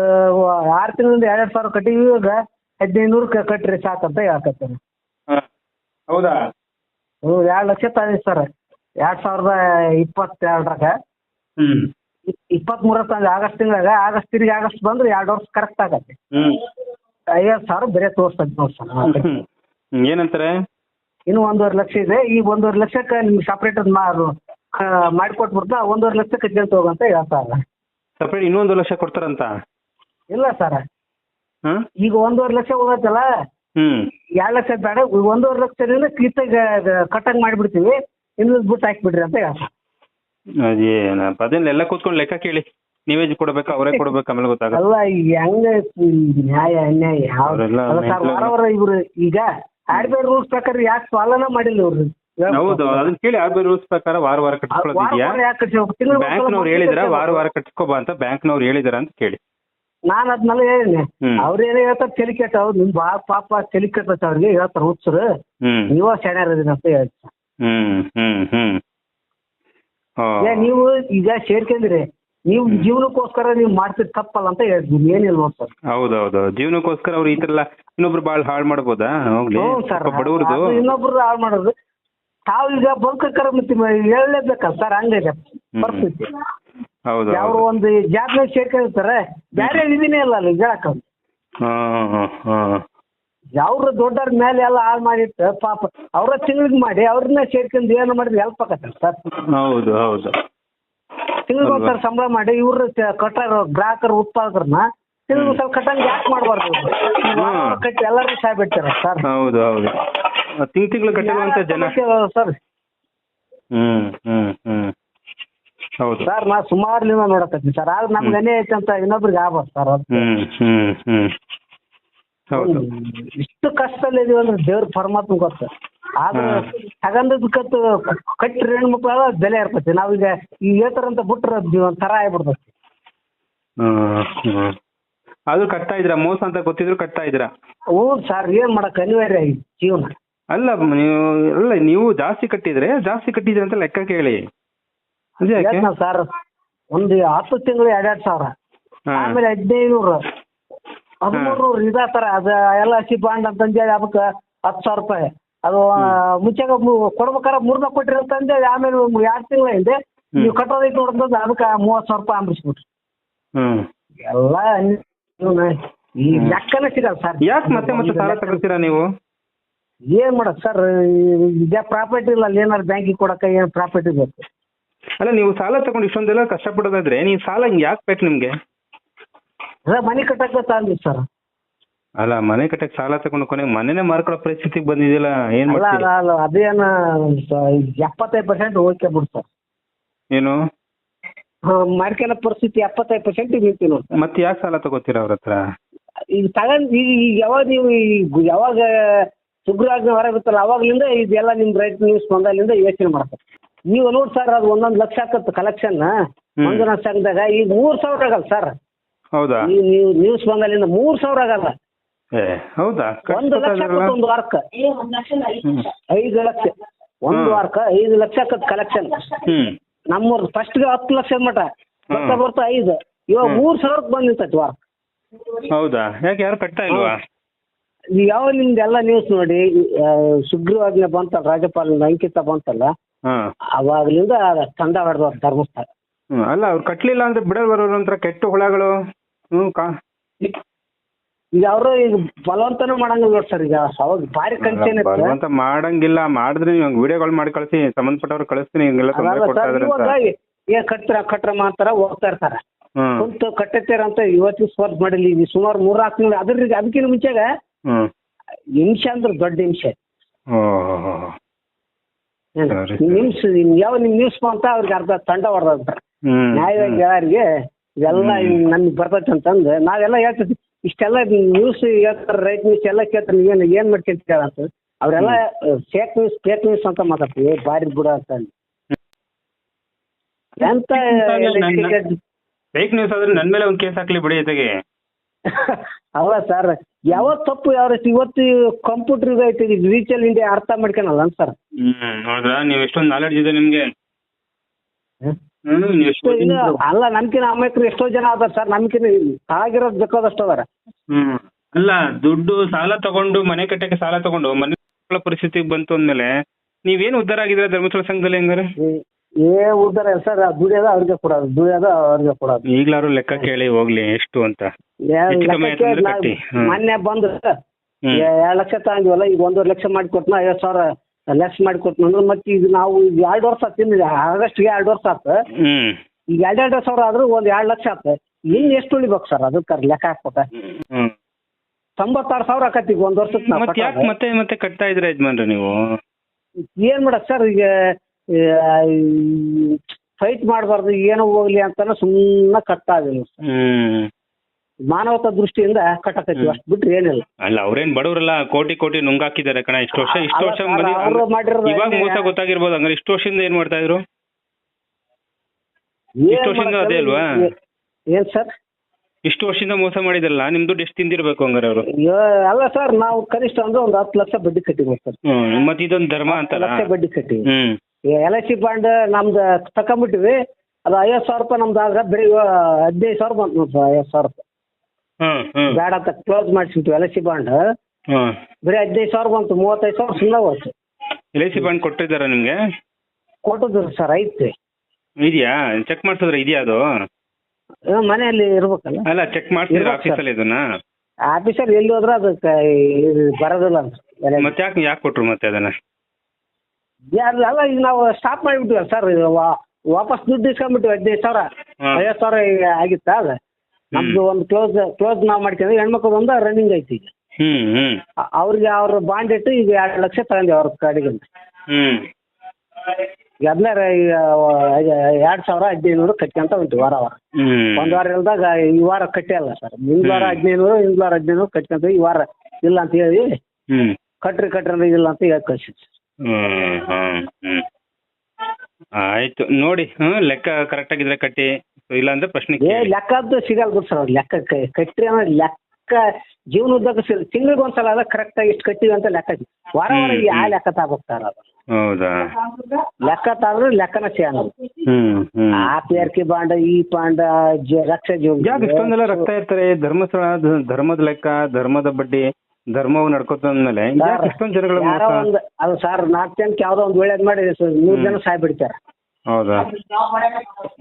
Speaker 2: ಆರು ತಿಂಗಳಿಂದ ಎರಡೆರಡು ಸಾವಿರ ಕಟ್ಟಿವಿ ಇವಾಗ ಹದಿನೈದು ನೂರು ಕಟ್ಟ್ರಿ ಸಾಕಂತ ಹೇಳಕತ್ತೀನಿ
Speaker 1: ಹಾ. ಹೌದಾ?
Speaker 2: ಹ್ಞೂ ಎರಡು ಲಕ್ಷ ತಾನೆ ಸರ್ ಎರಡ್ ಸಾವಿರದ ಇಪ್ಪತ್ತೆರಡರಾಗ.
Speaker 1: ಹ್ಮ್.
Speaker 2: ಇಪ್ಪತ್ತ್ಮೂರ ತಂದೆ ಆಗಸ್ಟ್ ತಿಂಗಳಾಗ ಆಗಸ್ಟ್ ತಿರುಗಿ ಆಗಸ್ಟ್ ಬಂದ್ರೆ ಎರಡು ವರ್ಷ ಕರೆಕ್ಟ್ ಆಗತ್ತೆ.
Speaker 1: ಹ್ಮ್.
Speaker 2: ಐವತ್ತು ಸಾವಿರ ಬೇರೆ ತೋರಿಸ್ತದೆ ನೋಡಿ ಸರ್
Speaker 1: ಹ್ಮ್. ಏನಂತಾರೆ?
Speaker 2: ಇನ್ನು ಒಂದೂವರೆ ಲಕ್ಷ ಇದೆ. ಈ ಒಂದೂವರೆ ಲಕ್ಷಕ್ಕೆ ನಿಮ್ಗೆ ಸಪ್ರೇಟ್ ಮಾಡಿಕೊಟ್ಬಿಡ್ತಾ ಒಂದೂವರೆ ಲಕ್ಷಕ್ಕೆ ಕಟ್ಕೊಂತ ಹೋಗಂತ ಹೇಳ್ತಾರೆ
Speaker 1: ಸಪ್ರೇಟ್ ಇನ್ನೊಂದು ಲಕ್ಷ ಕೊಡ್ತಾರಂತ?
Speaker 2: ಇಲ್ಲ ಸರ್.
Speaker 1: ಹ್ಮ್
Speaker 2: ಈಗ ಒಂದೂವರೆ ಲಕ್ಷ ಹೋಗತ್ತಲ್ಲ?
Speaker 1: ಹ್ಮ್.
Speaker 2: ಎರಡು ಲಕ್ಷ ಬೇಡ ಒಂದೂವರೆ ಲಕ್ಷದಿಂದ ಕ್ಲಿತ್ತಾಗ ಕಟ್ಟಂಗ್ ಮಾಡಿಬಿಡ್ತೀವಿ. ಇನ್ನು ಬಿಟ್ಟು ಹಾಕ್ಬಿಡ್ರಿ ಅಂತ ಹೇಳ್ತಾರೆ
Speaker 1: ಅದೇನಪ್ಪ ಅದನ್ನ ಎಲ್ಲ ಕೂತ್ಕೊಂಡು ಲೆಕ್ಕ ಕೇಳಿ. ನೀವೇ ಕೊಡ್ಬೇಕು ಅವರೇ ಕೊಡ್ಬೇಕು ಆಮೇಲೆ ಗೊತ್ತಾಗುತ್ತೆ.
Speaker 2: ಅಲ್ಲ ಹೆಂಗ ನ್ಯಾಯ ಅನ್ಯಾಯ. ಯಾವ್ದು
Speaker 1: ಅವ್ರೆಲ್ಲ
Speaker 2: ಅಲ್ಲ ಸರ್ ವಾರ ವಾರ ಇವ್ರು ಈಗ ಆಡ್ಬೇಡ್ ರೂಲ್ಸ್ ಪ್ರಕಾರ ಯಾಕೆ ಪಾಲನ ಮಾಡಿಲ್ಲ ಅವ್ರು
Speaker 1: ಹೌದು ಅದನ್ನ ಕೇಳಿ ಆರ್ಬಿಐ ರೂಲ್ಸ್ ಪ್ರಕಾರ ವಾರ ವಾರ ಕಟ್ಸ್ಕೊಳ್ಳೋದಿದ್ಯಾ ಬ್ಯಾಂಕ್ನವ್ರು ಹೇಳಿದ್ರ? ವಾರ ವಾರ ಕಟ್ಸ್ಕೊಬಾ ಅಂತ ಬ್ಯಾಂಕ್ನವ್ರು ಹೇಳಿದಾರ ಅಂತ ಕೇಳಿ.
Speaker 2: ನಾನು ಅದ್ನೆಲ್ಲ ಹೇಳಿನಿ
Speaker 1: ಹ್ಮ್.
Speaker 2: ಹೇಳ್ತಾರ ತಲೆ ಕೆಟ್ಟವ್ ನಿಮ್ ಬಾ ಪಾಪ ತಲೆ ಕೆಟ್ಟೈತೆ ಅವ್ರಿಗೆ ಹೇಳ್ತಾರ ಹುಚ್ಚರು. ನೀವ ಶಾಣ್ಯಾರದಿನ ಅಂತ ಹೇಳ್ತಾರೆ
Speaker 1: ಹ್ಮ್ ಹ್ಮ್ ಹ್ಮ್. ಓ.
Speaker 2: ನೀವು ಈಗ ಸೇರ್ಕೊಂಡ್ರಿ. ನೀವು ಜೀವನಕ್ಕೋಸ್ಕರ ನೀವು ಮಾಡ್ತಿದ್ ತಪ್ಪಲ್ಲ ಅಂತ ಹೇಳ್ತೀನಿ. ಏನಿಲ್ವಾ ಸರ್.
Speaker 1: ಹೌದೌದು. ಜೀವನಕ್ಕೋಸ್ಕರ ಅವ್ರು ಈ ತರ ಎಲ್ಲ ಇನ್ನೊಬ್ರು ಬಾಳ್ ಹಾಳ್ ಮಾಡ್ಬೋದಾ? ಹೋಗ್ಲಿ.
Speaker 2: ಹ್ಞೂ ಸರ್. ಅದು ಇನ್ನೊಬ್ರು ಹಾಳು ಮಾಡೋದು. ತಾವು ಈಗ ಬದುಕಕ್ಕಾರ ಮತ್ತೆ ಹೇಳಲೇಬೇಕಲ್ಲ ಸರ್ ಹಂಗಿದೆ ಪರಿಸ್ಥಿತಿ.
Speaker 1: ಹೌದು
Speaker 2: ಯಾವ
Speaker 1: ಹೌದು
Speaker 2: ಒಂದು ಜಾಬ್ನಾಗ ಸೇರ್ಕೊಂಡಿರ್ತಾರೆ ಬೇರೆ ಇದೀನಿ ಅಲ್ಲ ಅಲ್ಲಿ ಹೇಳಕ್
Speaker 1: ಹಾ ಹಾ ಹಾ.
Speaker 2: ಯಾವ್ರ ದೊಡ್ಡವ್ರ ಮೇಲೆ ಎಲ್ಲ ಹಾಳು ಮಾಡಿಟ್ಟು ಪಾಪ ಅವ್ರ ತಿಂಗ್ಳಿಗೆ ಮಾಡಿ ಅವ್ರನ್ನ ಸೇರ್ಕೊಂಡು ಏನು ಮಾಡಿದ್ರೆ ಹೆಲ್ಪ್ ಆಗತ್ತಲ್ಲ ಸರ್.
Speaker 1: ಹೌದು ಹೌದು.
Speaker 2: ತಿಂಗ್ಳಿಗೆ ಒಂದ್ಸಲ ಸಂಬಳ ಮಾಡಿ ಇವ್ರ ಕಟ್ಟಾರ ಗ್ರಾಹಕರ ಉತ್ಪಾದಕರನ್ನ ತಿಳಿದು ಸ್ವಲ್ಪ ಕಟ್ಟಂಗೆ ಯಾಕೆ ಮಾಡಬಾರ್ದು? ಕಟ್ಟಿ ಎಲ್ಲರಿಗೂ ಸಹ ಬಿಡ್ತಾರ ಸರ್?
Speaker 1: ಹೌದು ಹೌದು. ತಿಂಗ್ ತಿಂಗಳು ಕಟ್ಟಿರುವಂತ ಜನ.
Speaker 2: ಸರ್?
Speaker 1: Hmm hmm hmm. ಹೌದು.
Speaker 2: ಸರ್ ನಾ ಸುಮಾರ್ಲಿಂದ ನೋಡಕತ್ತೀನಿ ಸರ್. ಆದ್ರೆ ನಮ್ಗೆ ಅನೇ ಐತೆ ಅಂತ ಇನ್ನೊಬ್ರಿಗೆ ಆಗ್ಬಾರ್ದು ಸರ್ ಅದು
Speaker 1: ಹ್ಮ್ ಹ್ಮ್ ಹ್ಮ್. ಹೌದು.
Speaker 2: ಇಷ್ಟು ಕಷ್ಟದಲ್ಲಿ ಇದೀವಿ ಅಂದ್ರೆ ದೇವ್ರ ಪರಮಾತ್ಮ ಗೊತ್ತು. ಆದ್ರೆ ತಗಂದದ್ ಕತ್ತು ಕಟ್ಟಿರಿ ಹೆಣ್ಮಕ್ಳು ಬೆಲೆ ಇರ್ತೈತಿ. ನಾವೀಗ ಈ ಹೇಳ್ತಾರಂತ ಬಿಟ್ರೆ ಒಂಥರ ಆಗ್ಬಿಡ್ತೈತಿ.
Speaker 1: ಅದು ಕಟ್ತಾ ಇದ್ರ ಮೋಸ ಅಂತ ಗೊತ್ತಿದ್ರು ಕಟ್ತಾ ಇದ್ರ
Speaker 2: ಹ್ಞೂ ಸರ್ ಏನ್ ಮಾಡಕ್ ಅನಿವಾರ್ಯ ಈ ಜೀವನ?
Speaker 1: ಅಲ್ಲ ನೀವು ಅಲ್ಲ ನೀವು ಜಾಸ್ತಿ ಕಟ್ಟಿದ್ರೆ ಜಾಸ್ತಿ ಕಟ್ಟಿದ್ರೆ ಅಂತ ಲೆಕ್ಕ ಕೇಳಿ. ಅದೇ ಯಾಕೆ?
Speaker 2: ಹೇಳ್ತಾನ ಸರ್ ಒಂದು ಹತ್ತು ತಿಂಗಳು ಎರಡೆರಡು ಸಾವಿರ.
Speaker 1: ಹಾ.
Speaker 2: ಆಮೇಲೆ ಹದಿನೈದು ನೂರು ಹದಿಮೂರು ನೂರು ಇದಾತರ ಅದ ಎಲ್ಲ ಐ ಸಿ ಬಾಂಡ್ ಅಂತಂದೇಳಿ ಅದಕ್ಕೆ ಹತ್ತು ಸಾವಿರ ರೂಪಾಯಿ. ಅದು ಮುಂಚೆಗೆ ಕೊಡ್ಬೇಕಾರ ಮೂರ್ನ ಕೊಟ್ಟಿರಿ ಅಂತಂದೇಳಿ ಆಮೇಲೆ ಎರಡು ತಿಂಗಳ ಹಿಂದೆ ನೀವು ಕಟ್ಟೋದೈತೆ ನೋಡಿದ್ರೆ ಅದಕ್ಕೆ ಮೂವತ್ತು ಸಾವಿರ ರೂಪಾಯಿ ಅಂಬಿಸ್ಬಿಟ್ರಿ ಎಲ್ಲ ಈ ಲೆಕ್ಕನೇ ಸಿಗಲ್ಲ ಸರ್.
Speaker 1: ಯಾಕೆ ಮತ್ತೆ ಮತ್ತೆ ಸಾಲ ತಗೊಳ್ತೀರಾ ನೀವು?
Speaker 2: ಏನ್ ಮಾಡಕ್ ಸರ್ ಇದೇ ಪ್ರಾಪರ್ಟಿ ಇಲ್ಲ ಅಲ್ಲಿ ಏನಾರು ಬ್ಯಾಂಕಿಗೆ ಕೊಡಕ್ಕೆ ಏನು ಪ್ರಾಪರ್ಟಿ ಬೇಕು?
Speaker 1: ಅಲ್ಲ ನೀವು ಸಾಲ ತಗೊಂಡು ಇಷ್ಟೊಂದೆಲ್ಲ ಕಷ್ಟಪಡೋದಾದ್ರೆ ನೀವು ಸಾಲ ಯಾಕೆ ಬೇಕು ನಿಮ್ಗೆ?
Speaker 2: ಮನೆ ಕಟ್ಟಕ್ಕೆ ತಂದ್ವಿ ಸರ್.
Speaker 1: ಅಲ್ಲ ಮನೆ ಕಟ್ಟಕ್ ಸಾಲ ತಗೊಂಡು ಕೊನೆಗೆ ಮನೆನೇ ಮಾರ್ಕೊಳ್ಳೋ ಪರಿಸ್ಥಿತಿಗೆ ಬಂದಿದ್ಯಲ್ಲ ಏನ್
Speaker 2: ಅಲ್ಲ ಅಲ್ಲ
Speaker 1: ಮಾಡ್ತೀರಿ?
Speaker 2: ಅಲ್ಲ ಅದೇನ ಎಪ್ಪತ್ತೈದು ಪರ್ಸೆಂಟ್ ಓಕೆ ಬಿಡು ಸರ್
Speaker 1: ಏನು
Speaker 2: ಮಾರ್ಕೆಲ್ಲ ಪರಿಸ್ಥಿತಿ ಎಪ್ಪತ್ತೈದು ಪರ್ಸೆಂಟ್ ನಿಂತಿ ನೋಡಿ
Speaker 1: ಮತ್ತೆ ಯಾಕೆ ಸಾಲ ತಗೋತೀರಾ ಅವ್ರ ಹತ್ರ?
Speaker 2: ಈಗ ತಗೊಂಡ್ ಈಗ ಈಗ ಯಾವಾಗ ನೀವು ಯಾವಾಗ ಸುಗ್ರಾಜ್ಞೆ ಹೊರಗುತ್ತಲ್ಲ ಅವಾಗ್ಲಿಂದ ಇದೆಲ್ಲ ನಿಮ್ ರೈಟ್ ನ್ಯೂಸ್ ಬಂದಾಗ್ಲಿಂದ ಯೋಚನೆ ಮಾಡ್ತಾರೆ. ನೀವು ನೋಡಿ ಸರ್ ಅದು ಒಂದೊಂದು ಲಕ್ಷ ಆಕತ್ತೆ ಕಲೆಕ್ಷನ್ ಮಂಜುನಾಥ ಸಂಘದಾಗ ಈಗ ಮೂರ್ ಸಾವಿರ ಆಗಲ್ಲ ಸರ್.
Speaker 1: ಹೌದಾ?
Speaker 2: ನೀವು ನೀವು ನ್ಯೂಸ್ ಬಂದಾಗ್ಲಿಂದ ಮೂರ್ ಸಾವಿರ ಆಗಲ್ಲ.
Speaker 1: ಏ ಹೌದಾ?
Speaker 2: ಒಂದು ಲಕ್ಷ ಒಂದು ವಾರಕ್ಕೆ. ಐದು ಲಕ್ಷ. ಒಂದು ವಾರಕ್ಕ ಐದು ಲಕ್ಷ ಕಲೆಕ್ಷನ್
Speaker 1: ಹ್ಮ್.
Speaker 2: ನಮ್ಮೂರ್ ಫಸ್ಟ್ಗೆ ಹತ್ತು ಲಕ್ಷ ಮಟ ಬರ್ತಾ. ಬರ್ತಾ ಐದು. ಇವಾಗ. ಮೂರ್ ಸಾವಿರಕ್ಕೆ ಬಂದ್ ನಿಂತೈತಿ ವಾರ.
Speaker 1: ಹೌದಾ? ಯಾಕೆ ಯಾರು ಕಟ್ತಾ ಇಲ್ವಾ?
Speaker 2: ಯಾವ ನಿಮ್ದೆಲ್ಲ ನ್ಯೂಸ್ ನೋಡಿ ಸುಗ್ರೀವಾಜ್ಞೆ ಬಂತಲ್ಲ ರಾಜ್ಯಪಾಲ ಅಂಕಿತ ಬಂತಲ್ಲ ಅವಾಗ್ಲಿಂದ ಚಂದ ಹೊಡೆದ ಧರ್ಮಸ್ಥಳ.
Speaker 1: ಹ್ಮ್. ಅಲ್ಲ ಅವ್ರು ಕಟ್ಲಿಲ್ಲ ಅಂದ್ರೆ ಬಿಡಲ್ ಬರೋರು ಅಂತ ಕೆಟ್ಟ ಹುಳಗಳು? ಹ್ಮ್ ಕಾ
Speaker 2: ಈಗ ಅವರು ಈಗ ಬಲವಂತನೂ ಮಾಡಂಗಿಲ್ಲ ನೋಡಿ ಸರ್ ಈಗ. ಅವಾಗ ಭಾರಿ ಇತ್ತು.
Speaker 1: ಬಲವಂತ ಮಾಡಂಗಿಲ್ಲ. ಮಾಡಿದ್ರೆ ನೀವು ವಿಡಿಯೋಗಳು ಮಾಡಿ ಕಳಿಸಿ ಸಂಬಂಧಪಟ್ಟವ್ರು ಕಳಿಸ್ತೀನಿ ಹಿಂಗೆಲ್ಲ ತೊಂದರೆ
Speaker 2: ಅದಲ್ಲ
Speaker 1: ಕೊಡ್ತಾ
Speaker 2: ಸರ್
Speaker 1: ಅಂತ.
Speaker 2: ಇವಾಗ ಏ ಕಟ್ರ ಕಟ್ರ ಮಾಡ್ತಾರ ಹೋಗ್ತಾ ಇರ್ತಾರ. ಕುಂತು ಕಟ್ಟತ್ತೀರ ಅಂತ ಇವತ್ತಿನ ಸ್ಪರ್ಧೆ ಮಾಡಿಲ್ಲ. ಈಗ ಸುಮಾರು ಮೂರ್ನಾಲ್ಕು ತಿಂಗಳು ಅದ್ರ ಅದಕ್ಕಿಂತ ಮುಂಚೆಗೆ ಹಿಂಸೆ ಅಂದ್ರೆ ದೊಡ್ಡ ಹಿಂಸೆ?
Speaker 1: ಸರಿ,
Speaker 2: ನಿಮ್ ಯಾವ ನಿಮ್ ನ್ಯೂಸ್ ಅಂತ ಅವ್ರಿಗೆ ಅರ್ಧ ತಂಡ ಹೊಡೆದ
Speaker 1: ಹ್ಮ್
Speaker 2: ನ್ಯಾಯವಾಗಿ ಯಾರಿಗೆ? ಇದೆಲ್ಲ ನಮ್ಗೆ ಬರ್ತೈತೆ ಅಂತಂದು ನಾವೆಲ್ಲ ಹೇಳ್ತಿದ್ವಿ. ಇಷ್ಟೆಲ್ಲ ನ್ಯೂಸ್ ಹೇಳ್ತಾರೆ ರೈಟ್ ನ್ಯೂಸ್ ಎಲ್ಲ ಕೇಳ್ತಾರೆ ಏನು ಏನ್ ಮಾಡ್ಕೊಂತೀರ ಅಂತ. ಅವರೆಲ್ಲ ಫೇಕ್ ನ್ಯೂಸ್ ಫೇಕ್ ನ್ಯೂಸ್ ಅಂತ ಮಾತಾಡ್ತೀವಿ ಬಾರಿ ಬಿಡ ಅಂತ ಎಂತ
Speaker 1: ಫೇಕ್ ನ್ಯೂಸ್ ಆದ್ರೆ ನನ್ ಮೇಲೆ ಒಂದ್ ಕೇಸ್ ಹಾಕ್ಲಿ ಬಿಡಿ ಜೊತೆಗೆ. <laughs>
Speaker 2: ಅಲ್ಲ ಸರ್ ಯಾವ ತಪ್ಪು ಯಾವ ರೀತಿ ಇವತ್ತು ಕಂಪ್ಯೂಟರ್ ಐತಿ ಡಿಜಿಟಲ್ ಇಂಡಿಯಾ ಅರ್ಥ ಮಾಡ್ಕೊಳಲ್ಲ ಸರ್
Speaker 1: ಹ್ಮ್ ನೀವು ನೀವ್ ಎಷ್ಟೊಂದು ನಾಲೆಡ್ಜ್ ಇದೆ ನಿಮ್ಗೆ. ಹ್ಮ್
Speaker 2: ಇಷ್ಟು
Speaker 1: ಎಷ್ಟೊಂದು
Speaker 2: ಅಲ್ಲ ನಮ್ಕಿನ ಅಮಾಯಕರು ಎಷ್ಟೋ ಜನ ಅದಾರ ಸರ್ ನಮ್ಕಿನ ಆಗಿರೋದು ಬೇಕಾದಷ್ಟು ಅದಾರ.
Speaker 1: ಹ್ಮ್ ಅಲ್ಲ ದುಡ್ಡು ಸಾಲ ತಗೊಂಡು ಮನೆ ಕಟ್ಟಕ್ಕೆ ಸಾಲ ತಗೊಂಡು ಮನೆ ಪರಿಸ್ಥಿತಿ ಬಂತು ಅಂದ್ಮೇಲೆ ನೀವೇನು ಉದ್ಧಾರ ಆಗಿದ್ರೆ ಧರ್ಮಸ್ಥಳ ಸಂಘದಲ್ಲಿ ಹೆಂಗಾರೆ?
Speaker 2: ಏ- ಏ ಉದ್ದಾರ ಸರ್ ದುಡಿಯೋದ ಅವ್ರಿಗೆ ಕೊಡೋದು ದುಡಿಯೋದ ಅವ್ರಿಗೆ ಕೊಡೋದು.
Speaker 1: ಈಗ್ಲಾರು ಲೆಕ್ಕ ಕೇಳಿ ಹೋಗ್ಲಿ ಎಷ್ಟು ಅಂತ.
Speaker 2: ಏ-
Speaker 1: ಹೆಚ್ಚು ಕಮ್ಮಿ ಆಯ್ತು ಅಂದ್ರೆ ಕಟ್ಟಿ. ಹ್ಮ್.
Speaker 2: ಮೊನ್ನೆ ಬಂದ್ರ
Speaker 1: ಹ್ಮ್.
Speaker 2: ಎರಡು ಲಕ್ಷ ತಗೊಂಡಿವಲ್ಲ ಈಗ ಒಂದೂವರೆ ಲಕ್ಷ ಮಾಡಿ ಕೊಟ್ನ ಐವತ್ತು ಸಾವಿರ ಲೆಸ್ ಮಾಡಿ ಕೊಟ್ನ ಅಂದ್ರೆ ಮತ್ತೆ ಈಗ ನಾವು ಈಗ ಎರಡು ವರ್ಷ ತಿಂದಿದೆ. ಆಗಸ್ಟ್ಗೆ ಎರಡು ವರ್ಷ ಆತು.
Speaker 1: ಹ್ಮ್.
Speaker 2: ಈಗ ಎರಡು ಸಾವಿರ ಆದ್ರೂ ಒಂದ್ ಎರಡು ಲಕ್ಷ ಆತು. ಇನ್ನು ಎಷ್ಟು ಉಳಿಬೇಕು ಸರ್ ಅದಕ್ಕೆ ಲೆಕ್ಕ ಹಾಕ್ಬೇಕ
Speaker 1: ಹ್ಮ್.
Speaker 2: ತೊಂಬತ್ತಾರು ಸಾವಿರ ಆಕತಿ ಈಗ ಒಂದ್ ವರ್ಷಕ್ಕೆ ನಾವು
Speaker 1: ಮತ್ತೆ ಯಾಕೆ
Speaker 2: ಕಟ್ಟೋದು.
Speaker 1: ಮತ್ತೆ ಮತ್ತೆ ಕಟ್ತಾ ಇದ್ರೆ ಯಜಮಾನ್ರೆ ನೀವು?
Speaker 2: ಏನ್ ಮಾಡಕ್ ಸರ್ ಈಗ ಫೈಟ್ ಮಾಡಬಾರ್ದು ಏನೋ ಹೋಗ್ಲಿ ಅಂತಾನೆ ಸುಮ್ಮನೆ ಕಟ್ತಾ ಇದ್ದೀನಿ
Speaker 1: ಹ್ಮ್.
Speaker 2: ಮಾನವತಾ ದೃಷ್ಟಿಯಿಂದ ಕಟ್ಟಕತ್ತೀವಿ. ಅಷ್ಟು ಬಿಟ್ರೆ ಏನಿಲ್ಲ.
Speaker 1: ಅಲ್ಲ ಅವ್ರೇನ್ ಬಡವರಲ್ಲ ಕೋಟಿ ಕೋಟಿ ನುಂಗಾಕಿದ್ದಾರೆ ಕಣ. ಇಷ್ಟು ವರ್ಷ ಇಷ್ಟು ವರ್ಷ
Speaker 2: ಅಲ್ಲ
Speaker 1: ಬಂದಿ-
Speaker 2: ಅವ್ರು ಮಾಡಿರೋದು
Speaker 1: ಇವಾಗ ಮೋಸ ಗೊತ್ತಾಗಿರ್ಬೋದು ಹಂಗಾರೆ. ಇಷ್ಟು ವರ್ಷದಿಂದ ಏನ್ ಮಾಡ್ತಾ ಇದ್ರು?
Speaker 2: ಏನ್
Speaker 1: ಇಷ್ಟು ವರ್ಷದಿಂದ ಅದೇ ಅಲ್ವಾ?
Speaker 2: ಏ- ಏನ್ ಸರ್?
Speaker 1: ಇಷ್ಟು ವರ್ಷದಿಂದ ಮೋಸ ಮಾಡಿದ್ರಲ್ಲ ನಿಮ್ ದುಡ್ಡು ಎಷ್ಟು ತಿಂದಿರ್ಬೇಕು ಹಂಗಾರೆ ಅವರು?
Speaker 2: ಅಲ್ಲ ಸರ್ ನಾವು ಕನಿಷ್ಠ ಅಂದ್ರೆ ಒಂದು ಹತ್ತು ಲಕ್ಷ ಬಡ್ಡಿ ಕಟ್ಟಿದ್ವಿ ಸರ್.
Speaker 1: ಹ್ಮ್ ಮತ್ತೆ ಇದೊಂದು ಧರ್ಮ
Speaker 2: ಅಂತ
Speaker 1: ಅಂತಲ್ಲ
Speaker 2: ಲಕ್ಷ ಬಡ್ಡಿ ಕಟ್ಟಿವಿ
Speaker 1: ಹ್ಮ್.
Speaker 2: ಎಲ್ ಐ ಸಿ ಬಾಂಡ್ ನಮ್ದು ತಕೊಂಬಿಟ್ಟಿವಿ. ಅದು ಐವತ್ತು ಸಾವಿರ ರೂಪಾಯಿ ನಮ್ದು ಆದ್ರೆ ಬರೀ ಹದಿನೈದು ಸಾವಿರ ಬಂತು ನೋಡಿ ಸರ್ ಐವತ್ತು ಸಾವಿರ ರೂಪಾಯಿ. ಬೇಡ ಅಂತ ಕ್ಲೋಸ್ ಮಾಡಿಸ್ಬಿಟ್ಟು ಎಲ್ ಸಿ ಬಾಂಡ್ ಬರೀ ಹದಿನೈದು ಸಾವಿರ ಬಂತು ಮೂವತ್ತೈದು ಸಾವಿರ ಸುಮ್ಮನೆ ಹೋಯ್ತು.
Speaker 1: ಎಲ್ ಸಿ ಬಾಂಡ್ ಕೊಟ್ಟಿದ್ದಾರ ನಿಮ್ಗೆ?
Speaker 2: ಕೊಟ್ಟಿದ್ರು ಸರ್ ಐತೆ.
Speaker 1: ಇದೆಯಾ? ಚೆಕ್ ಮಾಡ್ಸಿದ್ರೆ ಇದೆಯಾ ಅದು?
Speaker 2: ಮನೆಯಲ್ಲಿ ಇರ್ಬೇಕಲ್ಲ.
Speaker 1: ಅಲ್ಲ ಚೆಕ್ ಮಾಡ್ಸಿದ್ರೆ. ಆಫೀಸಲ್ಲಿ ಇದನ್ನ?
Speaker 2: ಆಫೀಸರ್ ಎಲ್ಲಿ ಹೋದ್ರೆ ಅದಕ್ಕೆ ಬರೋದಿಲ್ಲ ಅಂತ.
Speaker 1: ಮತ್ತೆ ಯಾಕೆ ಯಾಕೆ ಕೊಟ್ರು ಮತ್ತೆ ಅದನ್ನ?
Speaker 2: ಅಲ್ಲ ಈಗ ನಾವು ಸ್ಟಾಪ್ ಮಾಡಿಬಿಟ್ಟಿವಿ ಸರ್ ವಾಪಸ್ ದುಡ್ಡು ಇಸ್ಕೊಂಡ್ಬಿಟ್ಟಿವಿ ಹದಿನೈದು ಸಾವಿರ. ಐವತ್ತು ಸಾವಿರ ಆಗಿತ್ತಾ ಅದು? ನಮ್ದು ಒಂದು ಕ್ಲೋಸ್ ಕ್ಲೋಸ್ ನಾವು ಮಾಡ್ಕೊಂಡ್ರೆ ಹೆಣ್ಮಕ್ಳು ಒಂದು ರನ್ನಿಂಗ್ ಐತಿ ಈಗ.
Speaker 1: ಹ್ಮ್ ಹ್ಮ್.
Speaker 2: ಅ- ಅವ್ರಿಗೆ ಅವ್ರ ಬಾಂಡ್ ಇಟ್ಟು ಈಗ ಎರಡು ಲಕ್ಷ ತಗೊಂಡಿವಿ ಅವ್ರ ಕಾಡಿಗೆ
Speaker 1: ಹ್ಮ್.
Speaker 2: ಈಗ ಹದಿನಾರು ಈಗ ಎರಡು ಸಾವಿರ ಹದಿನೈದು ಕಟ್ಕೊಂತ ಉಂಟು ವಾರ ವಾರ. ಒಂದ್ ವಾರ ಇಲ್ದಾಗ ಈ ವಾರ ಕಟ್ಟೇ ಅಲ್ಲ ಸರ್. ಹಿಂದ್ ವಾರ. ಹದಿನೈದು ಹಿಂದ್ ವಾರ ಹದಿನೈದು ಕಟ್ಕೊಂತ ಈ ವಾರ ಇಲ್ಲ ಅಂತ ಹೇಳಿ ಕಟ್ರಿ ಕಟ್ರಿ ಇಲ್ಲ ಅಂತ ಹೇಳಿ
Speaker 1: ಕಳ್ಸಿ ಆಯ್ತು. ನೋಡಿ ಹ್ಮ್ ಲೆಕ್ಕ ಕರೆಕ್ಟ್ ಆಗಿದ್ರೆ ಕಟ್ಟಿ. ಇಲ್ಲ ಅಂದ್ರೆ ಪ್ರಶ್ನೆ
Speaker 2: ಏ
Speaker 1: ಕೇಳಿ.
Speaker 2: ಲೆಕ್ಕದ್ದು ಸಿಗಲ್ಲ ಬಿಡ್ ಸರ್ ಲೆಕ್ಕ ಕ- ಕಟ್ರಿ ಅನ್ನೋ ಲೆಕ್ಕ ಜೀವನ ಉದ್ದಕ್ಕೂ ಸಿಗ ತಿಂಗಳಿಗೆ ಒಂದ್ಸಲ ಅದ ಕರೆಕ್ಟ್ ಆಗಿ ಇಷ್ಟು ಕಟ್ಟಿವಿ ಅಂತ ಲೆಕ್ಕ ಸಿಗ್- ವಾರ ವಾರ
Speaker 1: ಹ್ಮ್,
Speaker 2: ಯಾವ
Speaker 1: ಹ್ಮ್.
Speaker 2: ಲೆಕ್ಕ ತಗೋಗ್ತಾರ ಅದು.
Speaker 1: ಹೌದಾ?
Speaker 2: ಲೆಕ್ಕ ತಾದ್ರೆ ಲೆಕ್ಕನ ಸಿಗಲ್ಲ.
Speaker 1: ಹ್ಮ್ ಹ್ಮ್.
Speaker 2: ಆ ಪಿ ಬಾಂಡ ಈ ಪಾಂಡ ರಕ್ಷ ರಕ್ಷಾ ಜೀವ
Speaker 1: ಯಾಕೆ ಇಷ್ಟೊಂದೆಲ್ಲ ರಕ್ತ ಇರ್ತಾರೆ? ಧರ್ಮಸ್ಥಳ ಧ- ಧರ್ಮದ ಲೆಕ್ಕ ಧರ್ಮದ ಬಡ್ಡಿ ಧರ್ಮವು ನಡ್ಕೊತಂದ್ಮೇಲೆ ಯಾಕೆ ಇಷ್ಟೊಂದು ಜನಗಳ
Speaker 2: ಯಾರೋ
Speaker 1: ಮೋಸ
Speaker 2: ಒಂದು ಅದು ಸರ್ ನಾಲ್ಕು ಜನಕ್ಕೆ ಯಾವ್ದೋ ಒಂದು ಒಳ್ಳೇದ್ ಮಾಡಿ ಸ- ನೂರ್ ಜನ ಸಾಯ್ಬಿಡ್ತಾರೆ.
Speaker 1: ಹೌದಾ?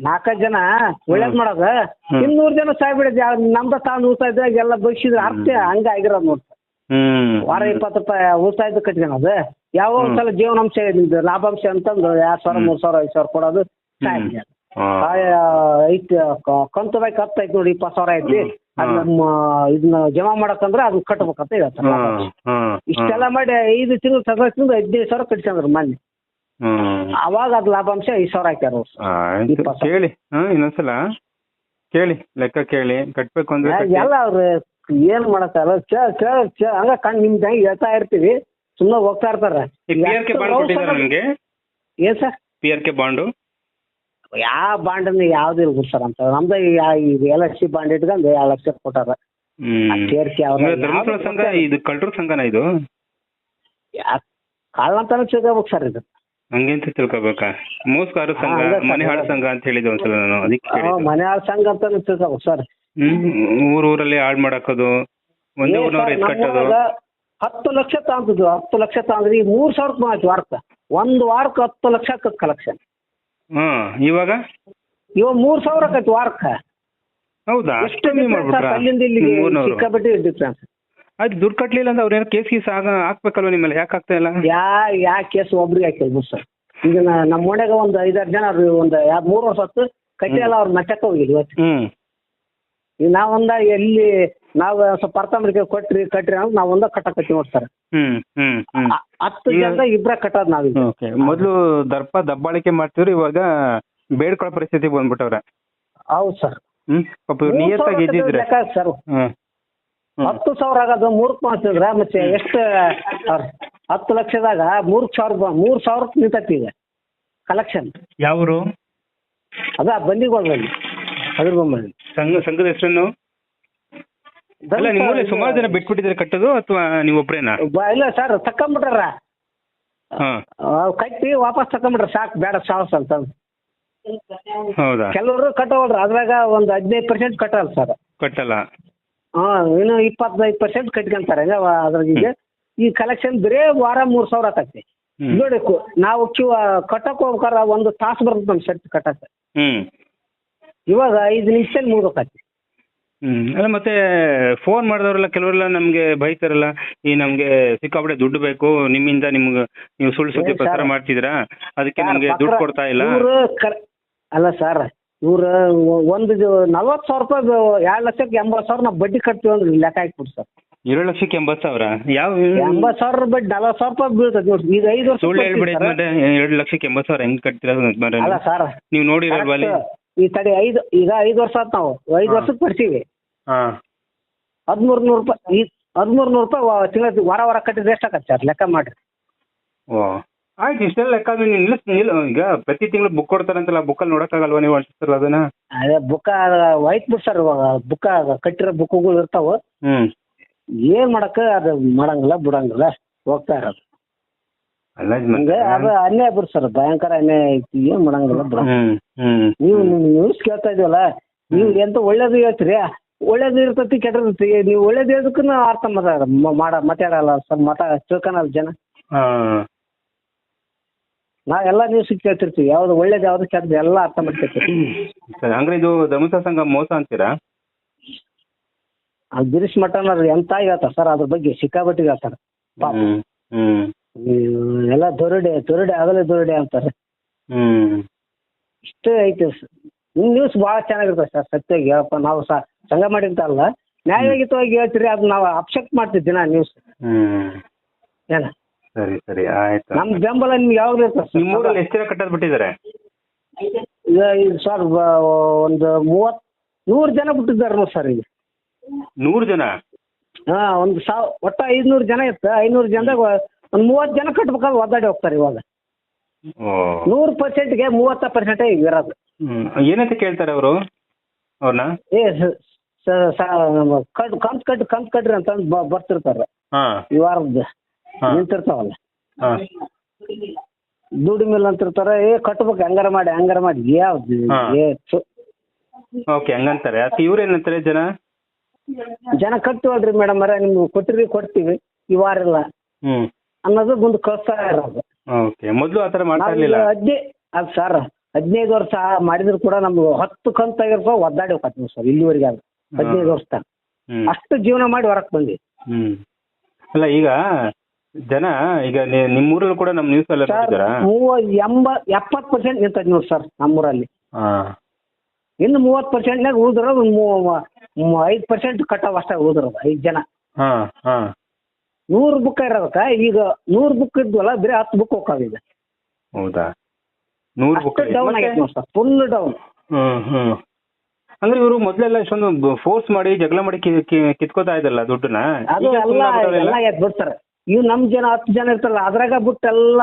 Speaker 2: ನಾಲ್ಕೈದು ಜನ? ಒಳ್ಳೇದ್ ಮಾಡೋದ? ಇನ್ನೂರ್ ಜನ ಸಾಯ್ಬಿಡೋದು ಯಾವ ನಮ್ದ ತಾನು ಉಳ್ತಾ ಇದ್ದಾಗ ಎಲ್ಲ ಬಗ್ಸಿದ್ರೆ ಅರ್ಥ ಹಂಗ ಆಗಿರೋದ್ ನೋಡಿ.
Speaker 1: ಹ್ಮ್.
Speaker 2: ವಾರ ಇಪ್ಪತ್ತು ರೂಪಾಯಿ ಉಳಿತಾಯದ ಕಟ್ಕೊಳೋದು ಯಾವ ಸಲ ಜೀವನಾಂಶ ನಿಮ್ದು ಲಾಭಾಂಶ ಅಂತಂದು ಎರಡ್ ಸಾವಿರ. ಮೂರ್ ಸಾವಿರ ಐದ್ ಸಾವಿರ ಕೊಡೋದು. ಐತಿ ಕಂತು ಬಾಯ್ ಹತ್ತು ಐತಿ ನೋಡಿ ಇಪ್ಪತ್ತು ಸಾವಿರ ಐತಿ. ಅದ್ ನಮ್ಮ ಇದನ್ನ ಜಮಾ ಮಾಡಕಂದ್ರೆ ಅದನ್ನ ಕಟ್ಬೇಕಂತ ಹೇಳ್ತಾರೆ ಇಷ್ಟೆಲ್ಲ ಮಾಡಿ ಐದು ತಿಂಗಳು ತಗೊಳ್ತಿಂದು ಹದಿನೈದು ಸಾವಿರ ಕಟ್ಕೊಂಡ್ರು ಮೊನ್ನೆ
Speaker 1: ಹ್ಮ್.
Speaker 2: ಅವಾಗ ಅದ್ ಲಾಭಾಂಶ ಐದು ಸಾವಿರ ಹಾಕ್ಯಾರ ಅವ್ರು.
Speaker 1: ಆಯ್ತು.
Speaker 2: ಇಪ್ಪತ್ತು.
Speaker 1: ಕೇಳಿ. ಹಾ ಇನ್ನೊಂದ್ಸಲ. ಕೇಳಿ. ಲೆಕ್ಕ ಕೇಳಿ. ಕಟ್ಬೇಕು ಅಂದ್ರೆ ಕಟ್ಟಿ.
Speaker 2: ಎಲ್ಲ ಅವ್ರು ಏನ್ ಮಾಡತ್ತಾರ ಕೇಳ ಕೇಳ ಕೇಳ ಹಂಗ ಕಣ್ ನಿಮ್ದ ಹೆಂಗ್ ಹೇಳ್ತಾ ಇರ್ತೀವಿ. ಸುಮ್ಮನೆ ಹೋಗ್ತಾ ಇರ್ತಾರ.
Speaker 1: ಈ ಪಿ ಆರ್ ಕೆ ಬಾಂಡ್ ಕೊಟ್ಟಿದ್ದಾರೆ ನಿಮ್ಗೆ?
Speaker 2: ಏನ್ sir?
Speaker 1: P R K bond
Speaker 2: ಯಾವ ಬಾಂಡ್ ಯಾವ್ದು ಇಲ್ಲ ಸರ್ ಅಂತ. ನಮ್ದು ಎಲ್ ಎಸ್ ಸಿ ಬಾಂಡ್ ಇಟ್ಕೊಂಡು ಎರಡು ಲಕ್ಷ ಕೊಟ್ಟಾರ.
Speaker 1: ಹ್ಮ್.
Speaker 2: ಸೇರ್ಸಿ ಅವ್ರ
Speaker 1: ಅಂದ್ರೆ ಧರ್ಮಸ್ಥಳ ಸಂಘ ಇದು ಕಳ್ಳರ ಸಂಘನ ಇದು?
Speaker 2: ಕಾಳಂತಾನೆ ಸಿಗಬೇಕು ಸರ್ ಇದು.
Speaker 1: ಹಂಗೆಂತ ತಿಳ್ಕೊಬೇಕಾ? ಮೋಸ್ಕಾರ ಸಂಘ ಮನೆ ಹಾಳು ಸಂಘ ಅಂತ ಹೇಳಿದ್ದೆ ಒಂದ್ಸಲ ನಾನು ಅದಕ್ಕೆ
Speaker 2: ಮನೆ ಹಾಳು ಸಂಘ ಅಂತ ತಿಳ್ಕೊಬೇಕು ಸರ್
Speaker 1: ಊರ್ ಊರಲ್ಲಿ ಹಾಳು ಮಾಡಾಕೋದು ಒಂದೇ ಊರ್ನವ್ರು ಎತ್ ಕಟ್ಟೋದು
Speaker 2: ಹತ್ತು ಲಕ್ಷ ತಾಂತದ್ದು ಹತ್ತು ಲಕ್ಷ ತಾಂದ್ರೆ ಈಗ ಮೂರ್ ಸಾವಿರಕ್ಕೆ ಮಾತು ವಾರಕ್ಕೆ. ಒಂದು ವಾರಕ್ಕೆ ಹತ್ತು ಲಕ್ಷ ಆಕತ್ ಕಲೆಕ್ಷನ್.
Speaker 1: ಹಾ ಇವಾಗ?
Speaker 2: ಇವಾಗ ಮೂರ್ ಸಾವಿರ ಆಕೈತಿ ವಾರಕ್ಕೆ.
Speaker 1: ಹೌದಾ?
Speaker 2: ಎಷ್ಟು
Speaker 1: ಕಮ್ಮಿ
Speaker 2: difference
Speaker 1: ಮಾಡ್ಬಿಟ್ರಾ?
Speaker 2: ಅಲ್ಲಿಂದ ಇಲ್ಲಿಗೆ
Speaker 1: ಊರ್ನವ್ರು?
Speaker 2: ಸಿಕ್ಕಾಪಟ್ಟೆ ಡಿಫ್ರೆನ್ಸ್
Speaker 1: ಅದು ದುಡ್ಡು ಕಟ್ಲಿಲ್ಲ ಅಂದ್ರೆ ಅವ್ರೇನು ಕೇಸ್ ಗೀಸ್ ಆಗ ಹಾಕ್ಬೇಕಲ್ವ ನಿಮ್ಮಲ್ಲಿ? ಯಾಕೆ ಆಗ್ತಾ ಇಲ್ಲ?
Speaker 2: ಯಾ ಯಾ ಕೇಸ್ ಒಬ್ರಿಗೆ ಹಾಕಿದ್ರು ಸರ್ ಈಗ ನಾ- ನಮ್ಮ ಮನೆಗೆ ಒಂದು ಐದಾರು ಜನ ಅವ್ರು ಒಂದು ಯಾ ಮೂರು ವರ್ಷ ಹೊತ್ತು ಕಟ್ಟಿ ಎಲ್ಲ ಅವ್ರು ಮಟ್ಟಕ್ಕೆ ಹೋಗಿಲ್ಲ ಇವತ್ತು.
Speaker 1: ಹ್ಮ್.
Speaker 2: ಈಗ ನಾವೊಂದ ಎಲ್ಲಿ ನಾವು ಸ್ವಲ್ಪ ಅರ್ಥಮರಿಕೆ ಕೊಟ್ರಿ ಕಟ್ರಿ ಅಂದ್ರೆ ನಾವೊಂದ ಒಂದ ಕಟ್ಟಕತ್ತಿ ನೋಡ್ತಾರೆ
Speaker 1: ಹ್ಮ್ ಹ್ಮ್ ಹ್ಮ್.
Speaker 2: ಹತ್ತು
Speaker 1: ಈಗ-
Speaker 2: ಜನ ಇಬ್ರ ಕಟ್ಟೋದು ನಾವು
Speaker 1: ಓಕೆ ಮೊದಲು ದರ್ಪ ದಬ್ಬಾಳಿಕೆ ಮಾಡ್ತಿದ್ರು ಇವಾಗ ಬೇಡ್ಕೊಳ್ಳೋ ಪರಿಸ್ಥಿತಿ ಬಂದ್ಬಿಟ್ಟವ್ರೆ.
Speaker 2: ಹೌದು ಸರ್
Speaker 1: ಹ್ಮ್ ಪಾಪ ಇವ್ರು ನಿಯತ್ತಾಗಿ ಇದ್ದಿದ್ರೆ.
Speaker 2: Sir
Speaker 1: hmm.
Speaker 2: ಹತ್ತು ಸಾವಿರ ಆಗೋದು ಮೂರಕ್ಕೆ ಮಾಡ್ತಿದ್ರ ಮತ್ತೆ ಎಷ್ಟು ಹತ್ತು ಲಕ್ಷದಾಗ ಮೂರು ಸಾವಿರ ಮೂರ್ ಸಾವಿರಕ್ಕೆ ನಿಂತೈತಿ ಈಗ ಕಲೆಕ್ಷನ್
Speaker 1: ಯಾವರು?
Speaker 2: ಅದ ಬಂದಿಗೋಲ್ದಲ್ಲಿ ಅದ್ರ ಬೊಮ್ಮಲ್ಲಿ
Speaker 1: ಸಂಘ ಸಂಘದ ಹೆಸರನ್ನು ಅಲ್ಲ ನಿಮ್ಮಲ್ಲಿ ಸುಮಾರು ಜನ ಬಿಟ್ಬಿಟ್ಟಿದ್ದಾರೆ ಕಟ್ಟೋದು ಅಥವಾ ನೀವು ಒಬ್ರೇನಾ?
Speaker 2: ಬ- ಇಲ್ಲ ಸರ್ ತಕೊಂಬಿಟ್ರ
Speaker 1: ಹಾ.
Speaker 2: ಕಟ್ಟಿ ವಾಪಸ್ ತಕ್ಕಂಬಿಟ್ರ ಸಾಕು ಬೇಡ ಸಾವಸ್ ಅಂತ.
Speaker 1: ಹೌದಾ?
Speaker 2: ಕೆಲವರು ಕಟ್ಟೋಲ್ರ ಅದ್ರಾಗ ಒಂದು ಹದಿನೈದು ಪರ್ಸೆಂಟ್ ಕಟ್ಟಲ್ಲ ಸರ್.
Speaker 1: ಕಟ್ಟಲ್ಲ.
Speaker 2: ಹಾಂ ಇನ್ನು ಇಪ್ಪತ್ತೈದು ಪರ್ಸೆಂಟ್ ಕಟ್ಕೊಂತಾರೆ. ಅದ್ರಾಗ ಈ ಕಲೆಕ್ಷನ್ ಬರೇ ವಾರ ಮೂರ್ ಸಾವಿರ ಆಕತಿ. ನೋಡಿ ನಾವು ಕ್ಯೂ ಕಟ್ಟಕ್ ಹೋಗ್ಬೇಕಾರ ಒಂದು ತಾಸು ಬರ್ತದೆ ನಮ್ ಶರ್ಟ್ ಕಟ್ಟಕ್ಕೆ. ಇವಾಗ ಐದು ನಿಮಿಷದಲ್ಲಿ ಮುಗಿದೋಕತಿ
Speaker 1: ಹ್ಮ್. ಅಲ್ಲ ಮತ್ತೆ ಫೋನ್ ಮಾಡಿದವರೆಲ್ಲ ಕೆಲವರೆಲ್ಲ ನಮ್ಗೆ ಬೈತಾರಲ್ಲ ಈ ನಮ್ಗೆ ಸಿಕ್ಕಾಪಟ್ಟೆ ದುಡ್ಡು ಬೇಕು ನಿಮ್ಮಿಂದ ನಿಮ್ಗೆ ನೀವು ಸುಳ್ಳು ಸುದ್ದಿ
Speaker 2: ಪ್ರಸಾರ
Speaker 1: ಪ್ರಚಾರ ಮಾಡ್ತಿದ್ದೀರಾ? ಅದಕ್ಕೆ ನಮ್ಗೆ ದುಡ್ಡು ಕೊಡ್ತಾ ಇಲ್ಲ?
Speaker 2: ಅಲ್ಲ ಸರ್. ಇವ್ರು ಒಂದು ನಲ್ವತ್ತು ಸಾವಿರ ರೂಪಾಯಿ ಎರಡು ಲಕ್ಷಕ್ಕೆ ಎಂಬತ್ತು ಸಾವಿರ ನಾವು ಬಡ್ಡಿ ಕಟ್ತೀವಿ ಅಂದ್ರೆ ಲೆಕ್ಕ ಹಾಕ್ಬಿಟ್ಟು ಸರ್.
Speaker 1: ಏಳು ಲಕ್ಷಕ್ಕೆ ಎಂಬತ್ತು ಸಾವಿರ? ಯಾವ
Speaker 2: ಎಂಬತ್ತು ಸಾವಿರ ಬಡ್ಡಿ ನಲ್ವತ್ತು ಸಾವಿರ ರೂಪಾಯಿ ಬೀಳ್ತದೆ ನೋಡಿ ಈಗ ಐದು ವರ್ಷ
Speaker 1: ಸುಳ್ಳು ಹೇಳ್ಬಿಡಿ ಮತ್ತೆ ಎರಡು ಲಕ್ಷಕ್ಕೆ ಎಂಬತ್ತು ಸಾವಿರ ಹೆಂಗ್ ಕಟ್ತೀರಾ
Speaker 2: ಅಲ್ಲ ಸರ್
Speaker 1: ನೀವು ನೋಡಿರಲ್ವಾ ಅಲ್ಲಿ
Speaker 2: ಈ ತಡಿ ಐದು ಈಗ ಐದು ವರ್ಷ ಆತ್ ನಾವು ಐದು
Speaker 1: ಹಾ.
Speaker 2: ವರ್ಷಕ್ಕೆ ಕೊಡ್ತೀವಿ.
Speaker 1: ಹಾ.
Speaker 2: ಹದಿಮೂರು ನೂರು ರೂಪಾಯಿ ಈ ಹದಿಮೂರು ನೂರು ರೂಪಾಯಿ ತಿಂಗಳ ವಾರ ವಾರ ಕಟ್ಟಿದ್ರೆ ಎಷ್ಟಾಗತ್ತೆ ಸರ್ ಲೆಕ್ಕ ಮಾಡ್ರಿ.
Speaker 1: ಓ ಆಯ್ತು ಇಷ್ಟೆಲ್ಲ ಲೆಕ್ಕ ನಿಲ್ಲಿಸ್ ನಿಲ್ ಈಗ ಪ್ರತಿ ತಿಂಗಳು ಬುಕ್ ಕೊಡ್ತಾರಂತಲ್ಲ ಬುಕ್ಕಲ್ಲಿ ನೋಡಕ್ಕಾಗಲ್ವಾ ನೀವು ಸರ್ ಅದನ್ನ?
Speaker 2: ಅದೇ ಬುಕ್ ವೈಟ್ ಬಿಡ್ ಸರ್ ಇವಾಗ ಬುಕ್ಕ ಕಟ್ಟಿರೋ ಬುಕ್ಗಳು ಇರ್ತಾವ.
Speaker 1: ಹ್ಮ್.
Speaker 2: ಏನ್ ಮಾಡಕ್ಕ ಅದು ಮಾಡಂಗಿಲ್ಲ ಬಿಡಂಗಿಲ್ಲ ಹೋಗ್ತಾ ಇರೋದು.
Speaker 1: ಅಲ್ಲ
Speaker 2: ಹಂಗೆ ಅದು ಅನ್ಯಾಯ ಬಿಡ್ ಸರ್ ಭಯಂಕರ ಅನ್ಯಾಯ ಐತಿ ಏನ್ ಮಾಡಂಗಿಲ್ಲ ಬಿಡ.
Speaker 1: ಹ್ಮ್ ಹ್ಮ್.
Speaker 2: ನೀವು ನ್ಯೂಸ್ ಕೇಳ್ತಾ ಇದೀವಲ್ಲ ನೀವು ಎಂತ ಒಳ್ಳೇದು ಹೇಳ್ತೀರಿ? ಒಳ್ಳೇದು ಇರ್ತತಿ ಕೆಟ್ಟದಿರ್ತಿ ನೀವು ಒಳ್ಳೇದು ಹೇಳೋದಕ್ಕೂ ಅರ್ಥ ಮಾತಾಡ ಮಾಡ ಮಾತಾಡಲ್ಲ ಸರ್ ಮಾತಾ ತಿಳ್ಕೊಳಲ್ಲ ಜನ.
Speaker 1: ಹಾ.
Speaker 2: ನಾವೆಲ್ಲ ನ್ಯೂಸ್ ಕೇಳ್ತಿರ್ತೀವಿ ಯಾವ್ದು ಒಳ್ಳೇದು ಯಾವ್ದು ಕೆಟ್ಟದ್ದು ಎಲ್ಲ ಅರ್ಥ ಮಾಡ್ತಿರ್ತೀವಿ
Speaker 1: ಸರಿ ಹಂಗಾರೆ ಇದು ಧರ್ಮಸ್ಥಳ ಸಂಘ ಮೋಸ ಅಂತೀರಾ?
Speaker 2: ಆ ಗಿರೀಶ್ ಮಠನವ್ರು ಎಂತ ಹೇಳ್ತಾರೆ ಸರ್ ಅದ್ರ ಬಗ್ಗೆ ಸಿಕ್ಕಾಬಟ್ಟಿ ಹೇಳ್ತಾರೆ. ಪಾಪ.
Speaker 1: ಹ್ಮ್ ಹ್ಮ್.
Speaker 2: ಹ್ಮ್, ಎಲ್ಲ ದೊರಡೆ ದೊರಡೆ ಆಗಲೇ ದೊರಡೆ ಅಂತಾರೆ.
Speaker 1: ಹ್ಮ್.
Speaker 2: ಇಷ್ಟೇ ಐತೆ ಸರ್ ನಿಮ್ಮ ನ್ಯೂಸ್ ಬಹಳ ಚೆನ್ನಾಗಿರ್ತದೆ ಸರ್ ಸತ್ಯ ಹೇಳಪ್ಪ. ನಾವು ಸಹ ಸಂಘ ಅಲ್ಲ ನ್ಯಾಯಯುತವಾಗಿ ಹೇಳ್ತೀರಿ ಅದು ನಾವು ಅಪ್ಸೆಕ್ಟ್ ಮಾಡ್ತೀವಿ ದಿನ ನ್ಯೂಸ್
Speaker 1: ಹ್ಮ್.
Speaker 2: ಏನ?
Speaker 1: ಸರಿ ಸರಿ ಆಯ್ತು.
Speaker 2: ನಮ್ಮ ಬೆಂಬಲ ನಿಮ್ಗೆ ಯಾವಾಗ ಇರ್ತದೆ
Speaker 1: ನಿಮ್ಮ ಊರಲ್ಲಿ ಎಷ್ಟು ಜನ ಕಟ್ಟೋದು ಬಿಟ್ಟಿದ್ದಾರೆ?
Speaker 2: ಸರ್ ಒಂದು ಮೂವತ್ ನೂರು ಜನ ಬಿಟ್ಟಿದ್ದಾರೆ ಸರ್ ಈಗ.
Speaker 1: ನೂರು ಜನ?
Speaker 2: ಹಾ ಒಂದು ಸಾವ್ ಒಟ್ಟು ಐದುನೂರು ಜನ ಇತ್ತು. ಐನೂರು ಜನದಾಗ ಒಂದು ಮೂವತ್ತು ಜನ ಕಟ್ಬೇಕಾದ್ರೆ ಒದ್ದಾಡಿ ಹೋಗ್ತಾರೆ ಇವಾಗ.
Speaker 1: ನೂರ್
Speaker 2: ನೂರು ಪರ್ಸೆಂಟ್ಗೆ ಮೂವತ್ತ ಪರ್ಸೆಂಟೇ ಈಗ ಇರೋದು.
Speaker 1: ಏನಂತ ಕೇಳ್ತಾರೆ ಅವರು? ಅವ್ರನ್ನ?
Speaker 2: ಏ ಕಟ್ ಕಂತ್ ಕಟ್ ಕಂತ್ ಕಟ್ರಿ ಅಂತಂದು ಬರ್ತಿರ್ತಾರೆ. ಈ ವಾರದ್ದು. ನಿಂತಿರ್ತಾವಲ್ಲ?
Speaker 1: ಹಾ.
Speaker 2: ದುಡಿ ಮೇಲೆ ಅಂತಿರ್ತಾರೆ ಏ ಕಟ್ಬೇಕು ಹಂಗಾರ ಮಾಡಿ ಹಂಗಾರ ಮಾಡಿ ಯಾವ್ದು?
Speaker 1: ಹಾ.
Speaker 2: ಏ ಥು.
Speaker 1: ಓಕೆ ಹಂಗಂತಾರೆ. ಅದಕ್ಕೆ ಇವ್ರು ಏನಂತಾರೆ ಜನ?
Speaker 2: ಜನ ಕಟ್ತೀವಲ್ರಿ ಮೇಡಮ್ ಅರ ನಿಮ್ಗೆ ಕೊಟ್ಟಿರಿ ಕೊಡ್ತೀವಿ ಈ ವಾರ ಇಲ್ಲ
Speaker 1: ಹ್ಮ್.
Speaker 2: ಅನ್ನೋದು ಮುಂದೆ ಕಳಿಸ್ತಾ ಇರೋದು.
Speaker 1: ಓಕೆ ಮೊದಲು ಆತರ ಥರ ಮಾಡ್ತಾ
Speaker 2: ನಾವು
Speaker 1: ಇರ್ಲಿಲ್ಲ?
Speaker 2: ಹದಿನೈ ಅದು ಸರ್ ಹದಿನೈದು ವರ್ಷ ಮಾಡಿದ್ರು ಕೂಡ ನಮ್ಗೆ ಹತ್ತು ಕಂತಾಗಿರ್ತಾವ ಒದ್ದಾಡಿ ಹೋಗ್ತೀವಿ ಸರ್ ಇಲ್ಲಿವರೆಗೆ ಅದು ಹದಿನೈದು ವರ್ಷ ತನಕ.
Speaker 1: ಹ್ಮ್.
Speaker 2: ಅಷ್ಟು ಜೀವನ ಮಾಡಿ ಹೊರಕ್ ಬಂದ್ವಿ.
Speaker 1: ಹ್ಮ್. ಅಲ್ಲ ಈಗ ಜನ ಈಗ ನಿಮ್ಮೂರಲ್ಲೂ ಕೂಡ ನಮ್ಮ ನ್ಯೂಸ್
Speaker 2: ಅಲ್ಲಿ ಎಂಬ ಎಪ್ಪತ್ತು ಪರ್ಸೆಂಟ್ ನಿಂತದ್ ನೋಡಿ ಸರ್ ನಮ್ಮೂರಲ್ಲಿ. ಇನ್ನ ಮೂವತ್ತು ಪರ್ಸೆಂಟ್ನಾಗ ಉಳಿದಿರೋದು ಐದು ಪರ್ಸೆಂಟ್ ಕಟ್ಟಾವ ಅಷ್ಟೇ ಉಳಿದಿರೋದು ಐದ್ ಜನ.
Speaker 1: ಹಾ ಹಾ.
Speaker 2: ನೂರು ಬುಕ್ ಇರೋದಕ್ಕ ಈಗ ನೂರು ಬುಕ್ ಇದ್ವಲ್ಲ ಬರೀ ಹತ್ತು ಬುಕ್ ಹೋಗ್ತಾವ ಈಗ.
Speaker 1: ಹೌದಾ? ನೂರು ಬುಕ್
Speaker 2: ಡೌನ್ ಆಗೈತೆ ನೋಡಿ ಸರ್ ಫುಲ್ ಡೌನ್
Speaker 1: ಹ್ಮ್ ಹ್ಮ್. ಅಂದ್ರೆ ಇವರು ಮೊದಲೆಲ್ಲ ಇಷ್ಟೊಂದು ಫೋರ್ಸ್ ಮಾಡಿ ಜಗಳ ಮಾಡಿ ಕಿತ್ಕೋತಾ ಇದ್ದಲ್ಲ ದುಡ್ಡನ್ನ?
Speaker 2: ಅದು ಎಲ್ಲ? ಎಲ್ಲ ಬಿಡ್ತಾರೆ ಇವ್ ನಮ್ ಜನ ಹತ್ತು ಜನ ಇರ್ತಾರಲ್ಲ ಅದ್ರಾಗ ಬಿಟ್ಟು ಎಲ್ಲ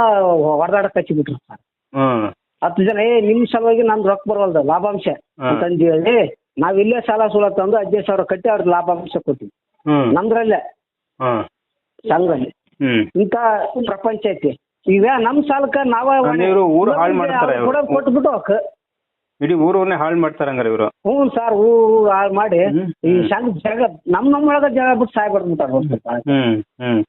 Speaker 2: ಹೊಡೆದಾಡಕ್ ಹಚ್ಚಿ ಬಿಟ್ರು ಸರ್.
Speaker 1: ಹ್ಮ್
Speaker 2: ಹತ್ತು ಜನ ಏ ನಿಮ್ ಸಲುವಾಗಿ ನಮ್ ರೊಕ್ಕ ಬರವಲ್ದ ಲಾಭಾಂಶ.
Speaker 1: ಅಂತಂದೇಳಿ
Speaker 2: ಅಂತಂದು ಹೇಳಿ ನಾವ್ ಇಲ್ಲೇ ಸಾಲ ಸೂಲ ತಂದು ಹದಿನೈದು ಸಾವಿರ ಕಟ್ಟಿ ಅವ್ರಿಗೆ ಲಾಭಾಂಶ ಕೊಟ್ಟಿವಿ
Speaker 1: ಹ್ಮ್
Speaker 2: ನಮ್ದ್ರಲ್ಲೇ.
Speaker 1: ಹ್ಮ್
Speaker 2: ಸಂಘದಲ್ಲಿ.
Speaker 1: ಹ್ಮ್.
Speaker 2: ಇಂಥ ಪ್ರಪಂಚ ಐತಿ ಈಗ ನಮ್ ಸಾಲಕ್ಕ ನಾವ
Speaker 1: ಇವ್ರು ಊರು ಹಾಳ್ ಮಾಡ್ತಾರೆ ಇವ್ರು.
Speaker 2: ಕೊಟ್ಬಿಟ್ಟು ಹೋಗ್.
Speaker 1: ಇಡೀ ಊರನ್ನೇ ಹಾಳು ಮಾಡ್ತಾರ ಹಂಗಾರೆ ಇವರು.
Speaker 2: ಹ್ಞೂ ಸರ್ ಊರು ಹಾಳು ಮಾಡಿ.
Speaker 1: ಹ್ಮ್.
Speaker 2: ಈ ಸಂಘ ಜಗ ನಮ್ ನಮ್ಮೊಳಗ ಜಾಗ ಬಿಟ್ಟು ಸಾಯ್ಬಾರ್ದು
Speaker 1: ಹ್ಮ್ ಹ್ಮ್.